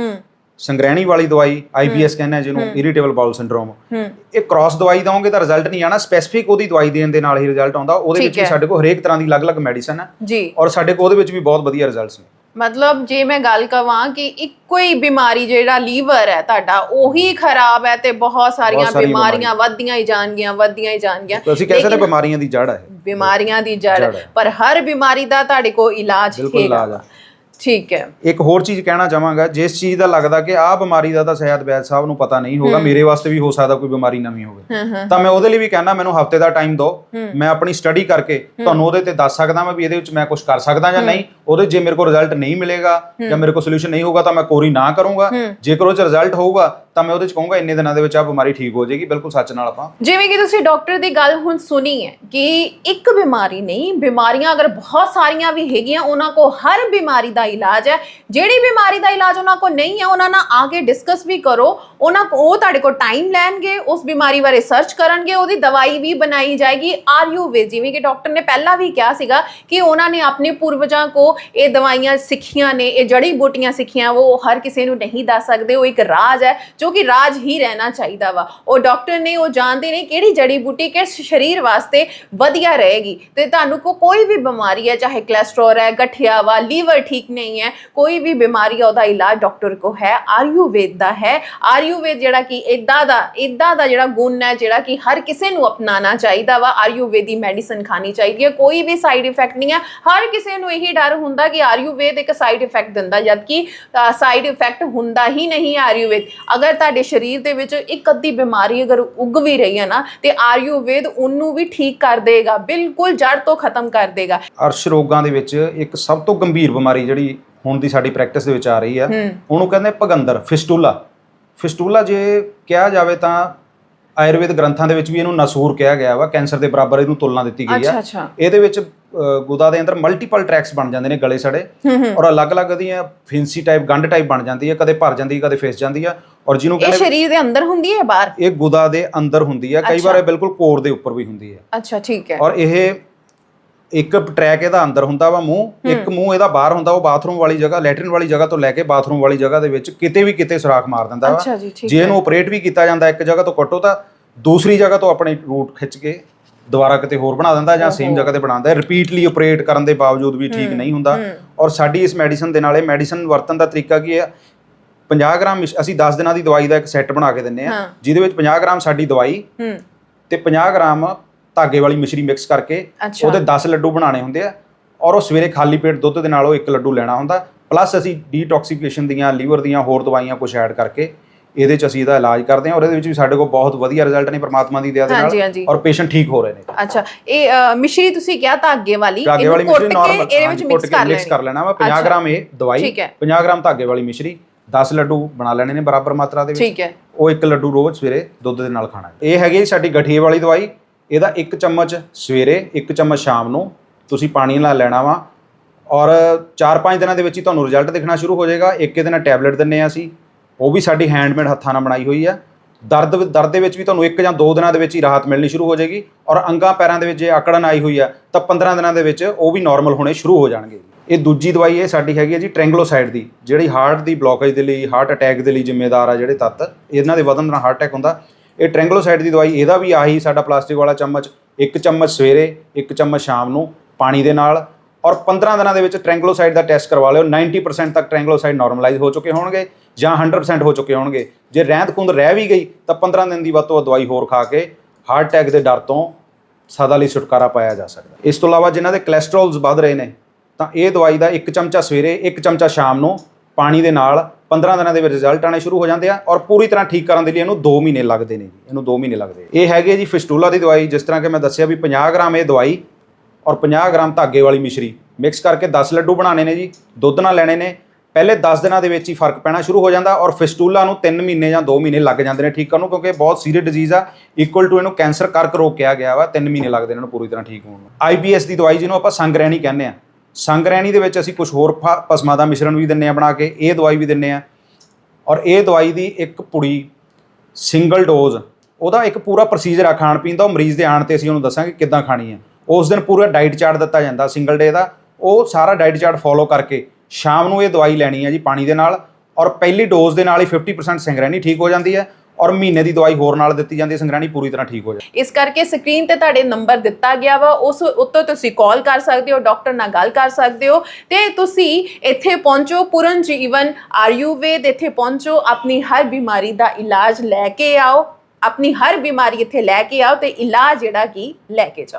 ਸੰਗ੍ਰਹਿਣੀ ਵਾਲੀ ਦਵਾਈ ਆਈਬੀਐਸ ਕਹਿੰਦੇ ਆ ਜਿਹਨੂੰ ਇਰੀਟੇਬਲ ਬਾਉਲ ਸਿੰਡਰੋਮ ਇਹ ਕ੍ਰਾਸ ਦਵਾਈ ਦਵੋਗੇ ਤਾਂ ਰਿਜ਼ਲਟ ਨਹੀਂ ਆਣਾ ਸਪੈਸੀਫਿਕ ਉਹਦੀ ਦਵਾਈ ਦੇਣ ਦੇ ਨਾਲ ਹੀ ਰਿਜ਼ਲਟ ਆਉਂਦਾ ਉਹਦੇ ਵਿੱਚ ਵੀ। ਸਾਡੇ ਕੋਲ ਹਰੇਕ ਤਰ੍ਹਾਂ ਦੀ ਅਲੱਗ-ਅਲੱਗ ਮੈਡੀਸਨ ਹੈ ਔਰ ਸਾਡੇ ਕੋਲ ਉਹਦੇ ਵਿੱਚ ਵੀ ਬਹੁਤ ਵਧੀਆ ਰਿਜ਼ਲਟਸ ਨੇ। ਮਤਲਬ ਜੇ ਮੈਂ ਗੱਲ ਕਵਾਂ ਕਿ ਇੱਕੋ ਹੀ ਬਿਮਾਰੀ ਜਿਹੜਾ ਲੀਵਰ ਹੈ ਤੁਹਾਡਾ ਉਹੀ ਖਰਾਬ ਹੈ ਤੇ ਬਹੁਤ ਸਾਰੀਆਂ ਬਿਮਾਰੀਆਂ ਵੱਧਦੀਆਂ ਹੀ ਜਾਣਗੀਆਂ ਵੱਧਦੀਆਂ ਹੀ ਜਾਣਗੀਆਂ। ਤਾਂ ਅਸੀਂ ਕਹਿ ਸਕਦੇ ਬਿਮਾਰੀਆਂ ਦੀ ਜੜ ਹੈ। ਬਿਮਾਰੀਆਂ ਦੀ ਜੜ। ਪਰ ਹਰ ਬਿਮਾਰੀ ਦਾ ਤੁਹਾਡੇ ਕੋਲ ਇਲਾਜ ਬਿਲਕੁਲ ਹੈਗਾ। ਠੀਕ ਹੈ। ਇੱਕ ਹੋਰ ਚੀਜ਼ ਕਹਿਣਾ ਚਾਹਾਂਗਾ ਜਿਸ ਚੀਜ਼ ਦਾ ਲੱਗਦਾ ਕਿ ਆਹ ਬਿਮਾਰੀ ਦਾ ਤਾਂ ਸ਼ਾਇਦ ਵੈਦ ਸਾਹਿਬ ਨੂੰ ਪਤਾ ਨਹੀਂ ਹੋਗਾ ਮੇਰੇ ਵਾਸਤੇ ਵੀ ਹੋ ਸਕਦਾ ਕੋਈ ਬਿਮਾਰੀ ਨਵੀਂ ਹੋਵੇ। ਤਾਂ ਮੈਂ ਉਹਦੇ ਲਈ ਵੀ ਕਹਿਣਾ ਮੈਨੂੰ ਹਫ਼ਤੇ ਦਾ ਟਾਈਮ ਦਿਓ ਮੈਂ ਆਪਣੀ ਸਟੱਡੀ ਕਰਕੇ ਤੁਹਾਨੂੰ ਉਹਦੇ ਤੇ ਦੱਸ ਸਕਦਾ ਮੈਂ ਵੀ ਇਹਦੇ ਵਿੱਚ ਮੈਂ ਕੁਝ ਕਰ ਸਕਦਾ ਜਾਂ ਨਹੀਂ। ਉਹਦੇ ਜੇ ਮੇਰੇ ਕੋਲ ਰਿਜ਼ਲਟ ਨਹੀਂ ਮਿਲੇਗਾ ਜਾਂ ਮੇਰੇ ਕੋਲ ਸੋਲੂਸ਼ਨ ਨਹੀਂ ਹੋਊਗਾ ਤਾਂ ਮੈਂ ਕੋਰੀ ਨਾ ਕਰੂੰਗਾ। ਜੇਕਰ ਉਹ ਚ ਰਿਜ਼ਲਟ ਹੋਊਗਾ ਤਾਂ ਮੈਂ ਉਹਦੇ ਚ ਕਹੂੰਗਾ ਇੰਨੇ ਦਿਨਾਂ ਦੇ ਵਿੱਚ ਆ ਬਿਮਾਰੀ ਠੀਕ ਹੋ ਜਾਏਗੀ, ਬਿਲਕੁਲ ਸੱਚ ਨਾਲ ਆਪਾਂ। ਜਿਵੇਂ ਕਿ ਤੁਸੀਂ ਡਾਕਟਰ ਦੀ ਗੱਲ ਹੁਣ ਸੁਣੀ ਹੈ ਕਿ ਇੱਕ ਬਿਮਾਰੀ ਨਹੀਂ, ਬਿਮਾਰੀਆਂ ਅਗਰ ਬਹੁਤ ਸਾਰੀਆਂ ਵੀ ਹੈਗੀਆਂ, ਉਹਨਾਂ ਕੋ ਹਰ ਬਿਮਾਰੀ ਦਾ ਇਲਾਜ ਹੈ। ਜਿਹੜੀ ਬਿਮਾਰੀ ਦਾ ਇਲਾਜ ਉਹਨਾਂ ਕੋ ਨਹੀਂ ਹੈ, ਉਹਨਾਂ ਨਾਲ ਆ ਡਿਸਕਸ ਵੀ ਕਰੋ। ਉਹਨਾਂ ਕੋ ਉਹ ਤੁਹਾਡੇ ਕੋ ਟਾਈਮ ਲੈਣਗੇ, ਉਸ ਬਿਮਾਰੀ ਬਾਰੇ ਸਰਚ ਕਰਨਗੇ, ਉਹਦੀ ਦਵਾਈ ਵੀ ਬਣਾਈ ਜਾਏਗੀ। ਆਯੁਰਵੇਦ ਜਿਵੇਂ ਕਿ ਡਾਕਟਰ ਨੇ ਪਹਿਲਾਂ ਵੀ ਕਿਹਾ ਸੀਗਾ ਕਿ ਉਹਨਾਂ ਨੇ ਆਪਣੇ ਪੂਰਵਜਾਂ ਕੋ ਇਹ ਦਵਾਈਆਂ ਸਿੱਖੀਆਂ ਨੇ, ਇਹ ਜੜੀ ਬੂਟੀਆਂ ਸਿੱਖੀਆਂ, ਉਹ ਹਰ ਕਿਸੇ ਨੂੰ ਨਹੀਂ ਦੱਸ ਸਕਦੇ, ਉਹ ਇੱਕ ਰਾਜ ਹੈ, ਜੋ ਕਿ ਰਾਜ ਹੀ ਰਹਿਣਾ ਚਾਹੀਦਾ ਵਾ। ਉਹ ਡਾਕਟਰ ਨੇ ਉਹ ਜਾਣਦੇ ਨੇ ਕਿਹੜੀ ਜੜੀ ਬੂਟੀ ਕਿਸ ਸਰੀਰ ਵਾਸਤੇ ਵਧੀਆ ਰਹੇਗੀ। ਤੇ ਤੁਹਾਨੂੰ ਕੋ ਕੋਈ ਵੀ ਬਿਮਾਰੀ ਹੈ, ਚਾਹੇ ਕੋਲੇਸਟ੍ਰੋਲ ਹੈ, ਗਠੀਆ ਵਾ, ਲੀਵਰ ਠੀਕ ਨਹੀਂ ਹੈ, ਕੋਈ ਵੀ ਬਿਮਾਰੀ ਹੈ, ਉਹਦਾ ਇਲਾਜ ਡਾਕਟਰ ਕੋ ਹੈ। ਆਯੁਰਵੇਦ ਦਾ ਹੈ। ਆਯੁਰਵੇਦ ਜਿਹੜਾ ਕਿ ਇਦਾਂ ਦਾ ਇਦਾਂ ਦਾ ਜਿਹੜਾ ਗੁਣ ਹੈ, ਜਿਹੜਾ ਕਿ ਹਰ ਕਿਸੇ ਨੂੰ ਅਪਣਾਉਣਾ ਚਾਹੀਦਾ ਵਾ। ਆਯੁਰਵੇਦੀ ਮੈਡੀਸਨ ਖਾਣੀ ਚਾਹੀਦੀ ਹੈ। ਕੋਈ ਵੀ ਸਾਈਡ ਇਫੈਕਟ ਨਹੀਂ ਹੈ। ਹਰ ਕਿਸੇ ਨੂੰ ਇਹੀ ਡਰ ਹੁੰਦਾ ਕਿ ਆਯੁਰਵੇਦ ਇੱਕ ਸਾਈਡ ਇਫੈਕਟ ਦਿੰਦਾ, ਜਦਕਿ ਸਾਈਡ ਇਫੈਕਟ ਹੁੰਦਾ ਹੀ ਨਹੀਂ ਹੈ ਆਯੁਰਵੇਦ। ਅਗਰ ਤੁਹਾਡੇ ਸਰੀਰ ਦੇ ਵਿੱਚ ਇੱਕ ਅੱਧੀ ਬਿਮਾਰੀ ਅਗਰ ਉੱਗ ਵੀ ਰਹੀ ਹੈ ਨਾ ਤੇ ਆਯੁਰਵੇਦ ਉਹਨੂੰ ਵੀ ਠੀਕ ਕਰ ਦੇਗਾ ਬਿਲਕੁਲ ਜੜ ਤੋਂ ਖਤਮ ਕਰ ਦੇਗਾ। ਅਰਸ਼ ਰੋਗਾਂ ਦੇ ਵਿੱਚ ਇੱਕ ਸਭ ਤੋਂ ਗੰਭੀਰ ਬਿਮਾਰੀ ਜਿਹੜੀ ਹੁਣ ਦੀ ਸਾਡੀ ਪ੍ਰੈਕਟਿਸ ਦੇ ਵਿੱਚ ਆ ਰਹੀ ਆ ਉਹਨੂੰ ਕਹਿੰਦੇ ਭਗੰਦਰ ਫਿਸਟੂਲਾ। ਫਿਸਟੂਲਾ ਜੇ ਕਿਹਾ ਜਾਵੇ ਤਾਂ ਆਯੁਰਵੇਦ ਗ੍ਰੰਥਾਂ ਦੇ ਵਿੱਚ ਵੀ ਇਹਨੂੰ ਨਸੂਰ ਕਿਹਾ ਗਿਆ ਵਾ ਕੈਂਸਰ ਦੇ ਬਰਾਬਰ ਇਹਨੂੰ ਤੁਲਨਾ ਦਿੱਤੀ ਗਈ ਆ ਇਹਦੇ ਵਿੱਚ ਗੁਦਾ ਦੇ ਅੰਦਰ ਮਲਟੀਪਲ ਟਰੈਕਸ ਬਣ ਜਾਂਦੇ ਨੇ ਗਲੇ ਸੜੇ। ਔਰ ਅਲੱਗ-ਅਲੱਗ ਉਹਦੀਆਂ ਫਿੰਸੀ ਟਾਈਪ ਗੰਢ ਟਾਈਪ ਬਣ ਜਾਂਦੀ ਹੈ ਕਦੇ ਭਰ ਜਾਂਦੀ ਹੈ ਕਦੇ ਫੇਸ ਜਾਂਦੀ ਆ ਔਰ ਜਿਹਨੂੰ ਇਹ ਕਹਿੰਦੇ ਸਰੀਰ ਦੇ ਅੰਦਰ ਹੁੰਦੀ ਹੈ ਬਾਹਰ? ਇਹ ਗੁਦਾ ਦੇ ਅੰਦਰ ਹੁੰਦੀ ਆ ਕਈ ਵਾਰ ਇਹ ਬਿਲਕੁਲ ਕੋਰ ਦੇ ਉੱਪਰ ਵੀ ਹੁੰਦੀ ਹੈ। ਅੱਛਾ ਠੀਕ ਹੈ। ਔਰ ਇਹ ਇੱਕ ਟਰੈਕ ਇਹਦਾ ਅੰਦਰ ਹੁੰਦਾ ਵਾ ਮੂੰਹ ਇੱਕ ਮੂੰਹ ਇਹਦਾ ਬਾਹਰ ਹੁੰਦਾ ਉਹ ਬਾਥਰੂਮ ਵਾਲੀ ਜਗ੍ਹਾ ਲੈਟਰਿਨ ਵਾਲੀ ਜਗ੍ਹਾ ਤੋਂ ਲੈ ਕੇ ਬਾਥਰੂਮ ਵਾਲੀ ਜਗ੍ਹਾ ਦੇ ਵਿੱਚ ਕਿਤੇ ਵੀ ਕਿਤੇ ਸੁਰਾਖ ਮਾਰ ਦਿੰਦਾ ਵਾ। ਅੱਛਾ ਜੀ ਠੀਕ ਜੇ ਇਹਨੂੰ ਆਪਰੇਟ ਵੀ ਕੀਤਾ ਜਾਂਦਾ ਇੱਕ ਜਗ੍ਹਾ ਤੋਂ ਕੱਟੋ ਤਾਂ ਦੂਸਰੀ ਜਗ੍ਹਾ ਤੋਂ ਆਪਣੀ ਰੂਟ ਖਿੱਚ ਕੇ ਦੁਬਾਰਾ ਕਿਤੇ ਹੋਰ ਬਣਾ ਦਿੰਦਾ ਜਾਂ ਸੇਮ ਜਗ੍ਹਾ ਤੇ ਬਣਾਉਂਦਾ ਰਿਪੀਟਲੀ ਆਪਰੇਟ ਕਰਨ ਦੇ ਬਾਵਜੂਦ ਵੀ ਠੀਕ ਨਹੀਂ ਹੁੰਦਾ। ਔਰ ਸਾਡੀ ਇਸ ਮੈਡੀਸਨ ਦੇ ਨਾਲ ਇਹ ਮੈਡੀਸਨ ਵਰਤਣ ਦਾ ਤਰੀਕਾ ਕੀ ਹੈ? 50 ਗ੍ਰਾਮ ਅਸੀਂ 10 ਦਿਨਾਂ ਦੀ ਦਵਾਈ ਦਾ ਇੱਕ ਸੈੱਟ ਬਣਾ ਕੇ ਦਿੰਨੇ ਆ। ਜਿਹਦੇ ਵਿੱਚ 50 ਗ੍ਰਾਮ ਸਾਡੀ ਦਵਾਈ ਤੇ 50 ਗ੍ਰਾਮ ਧਾਗੇ ਵਾਲੀ ਮਿਸ਼ਰੀ ਮਿਕਸ ਕਰਕੇ। ਉਹਦੇ 10 ਲੱਡੂ ਬਣਾਉਣੇ ਹੁੰਦੇ ਆ। ਔਰ ਉਹ ਸਵੇਰੇ ਖਾਲੀ ਪੇਟ ਦੁੱਧ ਦੇ ਨਾਲ ਉਹ ਇੱਕ ਲੱਡੂ ਲੈਣਾ ਹੁੰਦਾ। ਪਲੱਸ ਅਸੀਂ ਡੀਟੌਕਸੀਫਿਕੇਸ਼ਨ ਦੀਆਂ ਲੀਵਰ ਦੀਆਂ ਹੋਰ ਦਵਾਈਆਂ ਕੁਝ ਐਡ ਕਰਕੇ ਇਹਦੇ ਚ ਅਸੀਂ ਇਹਦਾ ਇਲਾਜ ਕਰਦੇ ਹਾਂ ਔਰ ਇਹਦੇ ਵਿੱਚ ਵੀ ਸਾਡੇ ਕੋਲ ਬਹੁਤ ਵਧੀਆ ਰਿਜ਼ਲਟ ਨੇ ਪ੍ਰਮਾਤਮਾ ਦੀ ਦਇਆ ਦੇ ਹਾਂਜੀ, ਨਾਲ ਹਾਂਜੀ। ਔਰ ਪੇਸ਼ੈਂਟ ਠੀਕ ਹੋ ਰਹੇ ਨੇ। ਅੱਛਾ ਇਹ ਅ, ਮਿਸ਼ਰੀ ਤੁਸੀਂ ਕਿਹਾ ਧਾਗੇ ਵਾਲੀ ਧਾਗੇ ਇਹਨੂੰ ਵਾਲੀ ਮਿਸ਼ਰੀ ਨਾਰਮਲ ਇਹਦੇ ਵਿੱਚ ਮਿਕਸ ਕਰ ਮਿਕਸ ਕਰ ਲੈਣੀ। ਲੈਣਾ ਵਾ। 50 ਅੱਛਾ। ਗ੍ਰਾਮ ਇਹ ਦਵਾਈ ਠੀਕ ਹੈ। 50 ਗ੍ਰਾਮ ਧਾਗੇ ਵਾਲੀ ਮਿਸ਼ਰੀ 10 ਲੱਡੂ ਬਣਾ ਲੈਣੇ ਨੇ ਬਰਾਬਰ ਮਾਤਰਾ ਦੇ ਵਿੱਚ। ਠੀਕ ਹੈ। ਉਹ ਇੱਕ ਲੱਡੂ ਰੋਜ਼ ਸਵੇਰੇ ਦੁੱਧ ਦੇ ਨਾਲ ਖਾਣਾ ਹੈ। ਇਹ ਹੈਗੀ ਸਾਡੀ ਗਠੀਏ ਵਾਲੀ ਦਵਾਈ। ਇਹਦਾ ਇੱਕ ਚਮਚ ਸਵੇਰੇ ਇੱਕ ਚਮਚ ਸ਼ਾਮ ਨੂੰ ਤੁਸੀਂ ਪਾਣੀ ਨਾਲ ਲੈਣਾ ਵਾ। ਔਰ 4-5 ਦਿਨਾਂ ਦੇ ਵਿੱਚ ਹੀ ਤੁਹਾਨੂੰ ਰਿਜ਼ਲਟ ਦਿਖਣਾ ਸ਼ੁਰੂ ਹੋ ਜਾਏਗਾ। ਇੱਕ ਇਹਦੇ ਨਾਲ ਟੈਬਲੇਟ ਦਿੰਨੇ ਆ ਅਸੀਂ। ਉਹ ਵੀ ਸਾਡੀ ਹੈਂਡਮੇਡ ਹੱਥਾਂ ਨਾਲ ਬਣਾਈ ਹੋਈ ਆ। ਦਰਦ ਦਰਦ ਦੇ ਵਿੱਚ ਵੀ ਤੁਹਾਨੂੰ ਇੱਕ ਜਾਂ ਦੋ ਦਿਨਾਂ ਦੇ ਵਿੱਚ ਹੀ ਰਾਹਤ ਮਿਲਣੀ ਸ਼ੁਰੂ ਹੋ ਜਾਏਗੀ ਔਰ ਅੰਗਾਂ ਪੈਰਾਂ ਦੇ ਵਿੱਚ ਜੇ ਆਕੜਨ ਆਈ ਹੋਈ ਆ, ਤਾਂ 15 ਦਿਨਾਂ ਦੇ ਵਿੱਚ ਉਹ ਵੀ ਨਾਰਮਲ ਹੋਣੇ ਸ਼ੁਰੂ ਹੋ ਜਾਣਗੇ ਇਹ ਦੂਜੀ ਦਵਾਈ ਇਹ ਸਾਡੀ ਹੈਗੀ ਹੈ ਜੀ ਟ੍ਰੈਂਗਲੋਸਾਈਡ ਦੀ, ਜਿਹੜੀ ਹਾਰਟ ਦੀ ਬਲੌਕੇਜ ਦੇ ਲਈ ਹਾਰਟ ਅਟੈਕ ਦੇ ਲਈ ਜ਼ਿੰਮੇਦਾਰ ਆ ਜਿਹੜੇ ਤੱਤ, ਇਹਨਾਂ ਦੇ ਵਧਣ ਨਾਲ ਹਾਰਟ ਅਟੈਕ ਹੁੰਦਾ। ਇਹ ਟ੍ਰੈਂਗਲੋਸਾਈਡ ਦੀ ਦਵਾਈ, ਇਹਦਾ ਵੀ ਆਹੀ ਸਾਡਾ ਪਲਾਸਟਿਕ ਵਾਲਾ ਚਮਚ, ਇੱਕ ਚਮਚ ਸਵੇਰੇ, ਇੱਕ ਚਮਚ ਸ਼ਾਮ ਨੂੰ ਪਾਣੀ ਦੇ ਨਾਲ। ਔਰ 15 ਦਿਨਾਂ ਦੇ ਵਿੱਚ ਟ੍ਰੈਂਗਲੋਸਾਈਡ ਦਾ ਟੈਸਟ ਕਰਵਾ ਲਿਓ 90% ਤੱਕ ਟ੍ਰੈਂਗਲੋਸਾਈਡ ਨਾਰਮਲਾਈਜ਼ ਹੋ ਚੁੱਕੇ ਹੋਣਗੇ। ਜਾਂ 100% ਹੋ ਚੁੱਕੇ ਹੋਣਗੇ। ਜੇ ਰਹਿੰਦ ਖੂੰਦ ਰਹਿ ਵੀ ਗਈ, ਤਾਂ 15 ਦਿਨ ਦੀ ਵੱਧ ਤੋਂ ਵੱਧ ਦਵਾਈ ਹੋਰ ਖਾ ਕੇ ਹਾਰਟ ਅਟੈਕ ਦੇ ਡਰ ਤੋਂ ਸਦਾ ਲਈ ਛੁਟਕਾਰਾ ਪਾਇਆ ਜਾ ਸਕਦਾ ਇਸ ਤੋਂ ਇਲਾਵਾ ਜਿਨ੍ਹਾਂ ਦੇ ਕੋਲੇਸਟ੍ਰੋਲਸ ਵੱਧ ਰਹੇ ਨੇ, ਤਾਂ ਇਹ ਦਵਾਈ ਦਾ ਇੱਕ ਚਮਚਾ ਸਵੇਰੇ, ਇੱਕ ਚਮਚਾ ਸ਼ਾਮ ਨੂੰ ਪਾਣੀ ਦੇ ਨਾਲ 15 ਦਿਨਾਂ ਦੇ ਵਿੱਚ ਰਿਜ਼ਲਟ ਆਣੇ ਸ਼ੁਰੂ ਹੋ ਜਾਂਦੇ ਆ ਔਰ ਪੂਰੀ ਤਰ੍ਹਾਂ ਠੀਕ ਕਰਨ ਦੇ ਲਈ ਇਹਨੂੰ 2 ਮਹੀਨੇ ਲੱਗਦੇ ਨੇ ਜੀ। ਇਹਨੂੰ 2 ਮਹੀਨੇ ਲੱਗਦੇ ਇਹ ਹੈਗੇ ਜੀ ਫਿਸਟੂਲਾ ਦੀ ਦਵਾਈ, ਜਿਸ ਤਰ੍ਹਾਂ ਕਿ ਮੈਂ ਦੱਸਿਆ ਵੀ 50 ਗ੍ਰਾਮ ਇਹ ਦਵਾਈ ਔਰ 50 ਗ੍ਰਾਮ ਧਾਗੇ ਵਾਲੀ ਮਿਸ਼ਰੀ। ਮਿਕਸ ਕਰਕੇ 10 ਲੱਡੂ ਬਣਾਉਣੇ ਨੇ ਜੀ, ਦੁੱਧ ਨਾਲ ਲੈਣੇ ਨੇ ਪਹਿਲੇ 10 ਦਿਨਾਂ ਦੇ ਵਿੱਚ ਹੀ ਫ਼ਰਕ ਪੈਣਾ ਸ਼ੁਰੂ ਹੋ ਜਾਂਦਾ ਔਰ ਫਿਸਟੂਲਾ ਨੂੰ 3 ਮਹੀਨੇ ਜਾਂ 2 ਮਹੀਨੇ ਲੱਗ ਜਾਂਦੇ ਨੇ ਠੀਕ ਕਰਨ ਨੂੰ, ਕਿਉਂਕਿ ਬਹੁਤ ਸੀਰੀਅਸ ਡਿਜ਼ੀਜ਼ ਆ ਇਕੁਅਲ ਟੂ ਇਹਨੂੰ ਕੈਂਸਰ ਕਰਕ ਰੋਗ ਕਿਹਾ ਗਿਆ ਵਾ 3 ਮਹੀਨੇ ਲੱਗਦੇ ਇਹਨਾਂ ਨੂੰ ਪੂਰੀ ਤਰ੍ਹਾਂ ਠੀਕ ਹੋਣ ਨੂੰ। ਆਈਬੀਐਸ ਦੀ ਦਵਾਈ ਜਿਹਨੂੰ ਆਪਾਂ ਸੰਗਰੈਣੀ ਕਹਿੰਦੇ ਆ। ਸੰਗਰੈਣੀ ਦੇ ਵਿੱਚ ਅਸੀਂ ਕੁਝ ਹੋਰ ਫ- ਦਾ ਮਿਸ਼ਰਣ ਵੀ ਦਿੰਨੇ ਆ ਬਣਾ ਕੇ, ਇਹ ਦਵਾਈ ਵੀ ਦਿੰਨੇ ਆ। ਔਰ ਇਹ ਦਵਾਈ ਦੀ ਇੱਕ ਪੁੜੀ ਸਿੰਗਲ ਡੋਜ਼ ਉਹਦਾ ਇੱਕ ਪੂਰਾ ਪ੍ਰੋਸੀਜਰ ਆ ਖਾਣ ਪੀਣ ਦਾ, ਉਹ ਮਰੀਜ਼ ਦੇ ਆਣ ਤੇ ਅਸੀਂ ਉਹਨੂੰ ਦੱਸਾਂਗੇ ਕਿੱਦਾਂ ਖਾਣੀ ਹੈ ਉਸ ਦਿਨ ਪੂਰਾ ਡਾਈਟ ਚਾਰਟ ਦਿੱਤਾ ਜਾਂਦਾ ਸਿੰਗਲ ਡੇ ਦਾ, ਉਹ ਸਾਰਾ ਡਾਈਟ ਚਾਰਟ ਫੋਲੋ ਕਰਕੇ ਸ਼ਾਮ ਨੂੰ ਇਹ ਦਵਾਈ ਲੈਣੀ ਹੈ ਜੀ ਪਾਣੀ ਦੇ ਨਾਲ ਔਰ ਪਹਿਲੀ ਡੋਜ਼ ਦੇ ਨਾਲ ਹੀ 50% ਸੰਗਰੈਣੀ ਠੀਕ ਹੋ ਜਾਂਦੀ ਹੈ ਔਰ ਮਹੀਨੇ ਦੀ ਦਵਾਈ ਹੋਰ ਨਾਲ ਦਿੱਤੀ ਜਾਂਦੀ ਹੈ ਸੰਗਰੈਣੀ ਪੂਰੀ ਤਰ੍ਹਾਂ ਠੀਕ ਹੋ ਜਾਂਦੀ ਇਸ ਕਰਕੇ ਸਕਰੀਨ ਤੇ ਤੁਹਾਡੇ ਨੰਬਰ ਦਿੱਤਾ ਗਿਆ ਵਾ, ਉਸ ਉੱਤੋਂ ਤੁਸੀਂ ਕਾਲ ਕਰ ਸਕਦੇ ਹੋ ਡਾਕਟਰ ਨਾਲ ਗੱਲ ਕਰ ਸਕਦੇ ਹੋ ਤੇ ਤੁਸੀਂ ਇੱਥੇ ਪਹੁੰਚੋ, ਪੂਰਨ ਜੀਵਨ ਆਯੁਰਵੇਦ ਇੱਥੇ ਪਹੁੰਚੋ, ਆਪਣੀ ਹਰ ਬਿਮਾਰੀ ਦਾ ਇਲਾਜ ਲੈ ਕੇ ਆਓ, ਆਪਣੀ ਹਰ ਬਿਮਾਰੀ ਇੱਥੇ ਲੈ ਕੇ ਆਓ ਤੇ ਇਲਾਜ ਜਿਹੜਾ ਕੀ ਲੈ ਕੇ ਜਾਓ।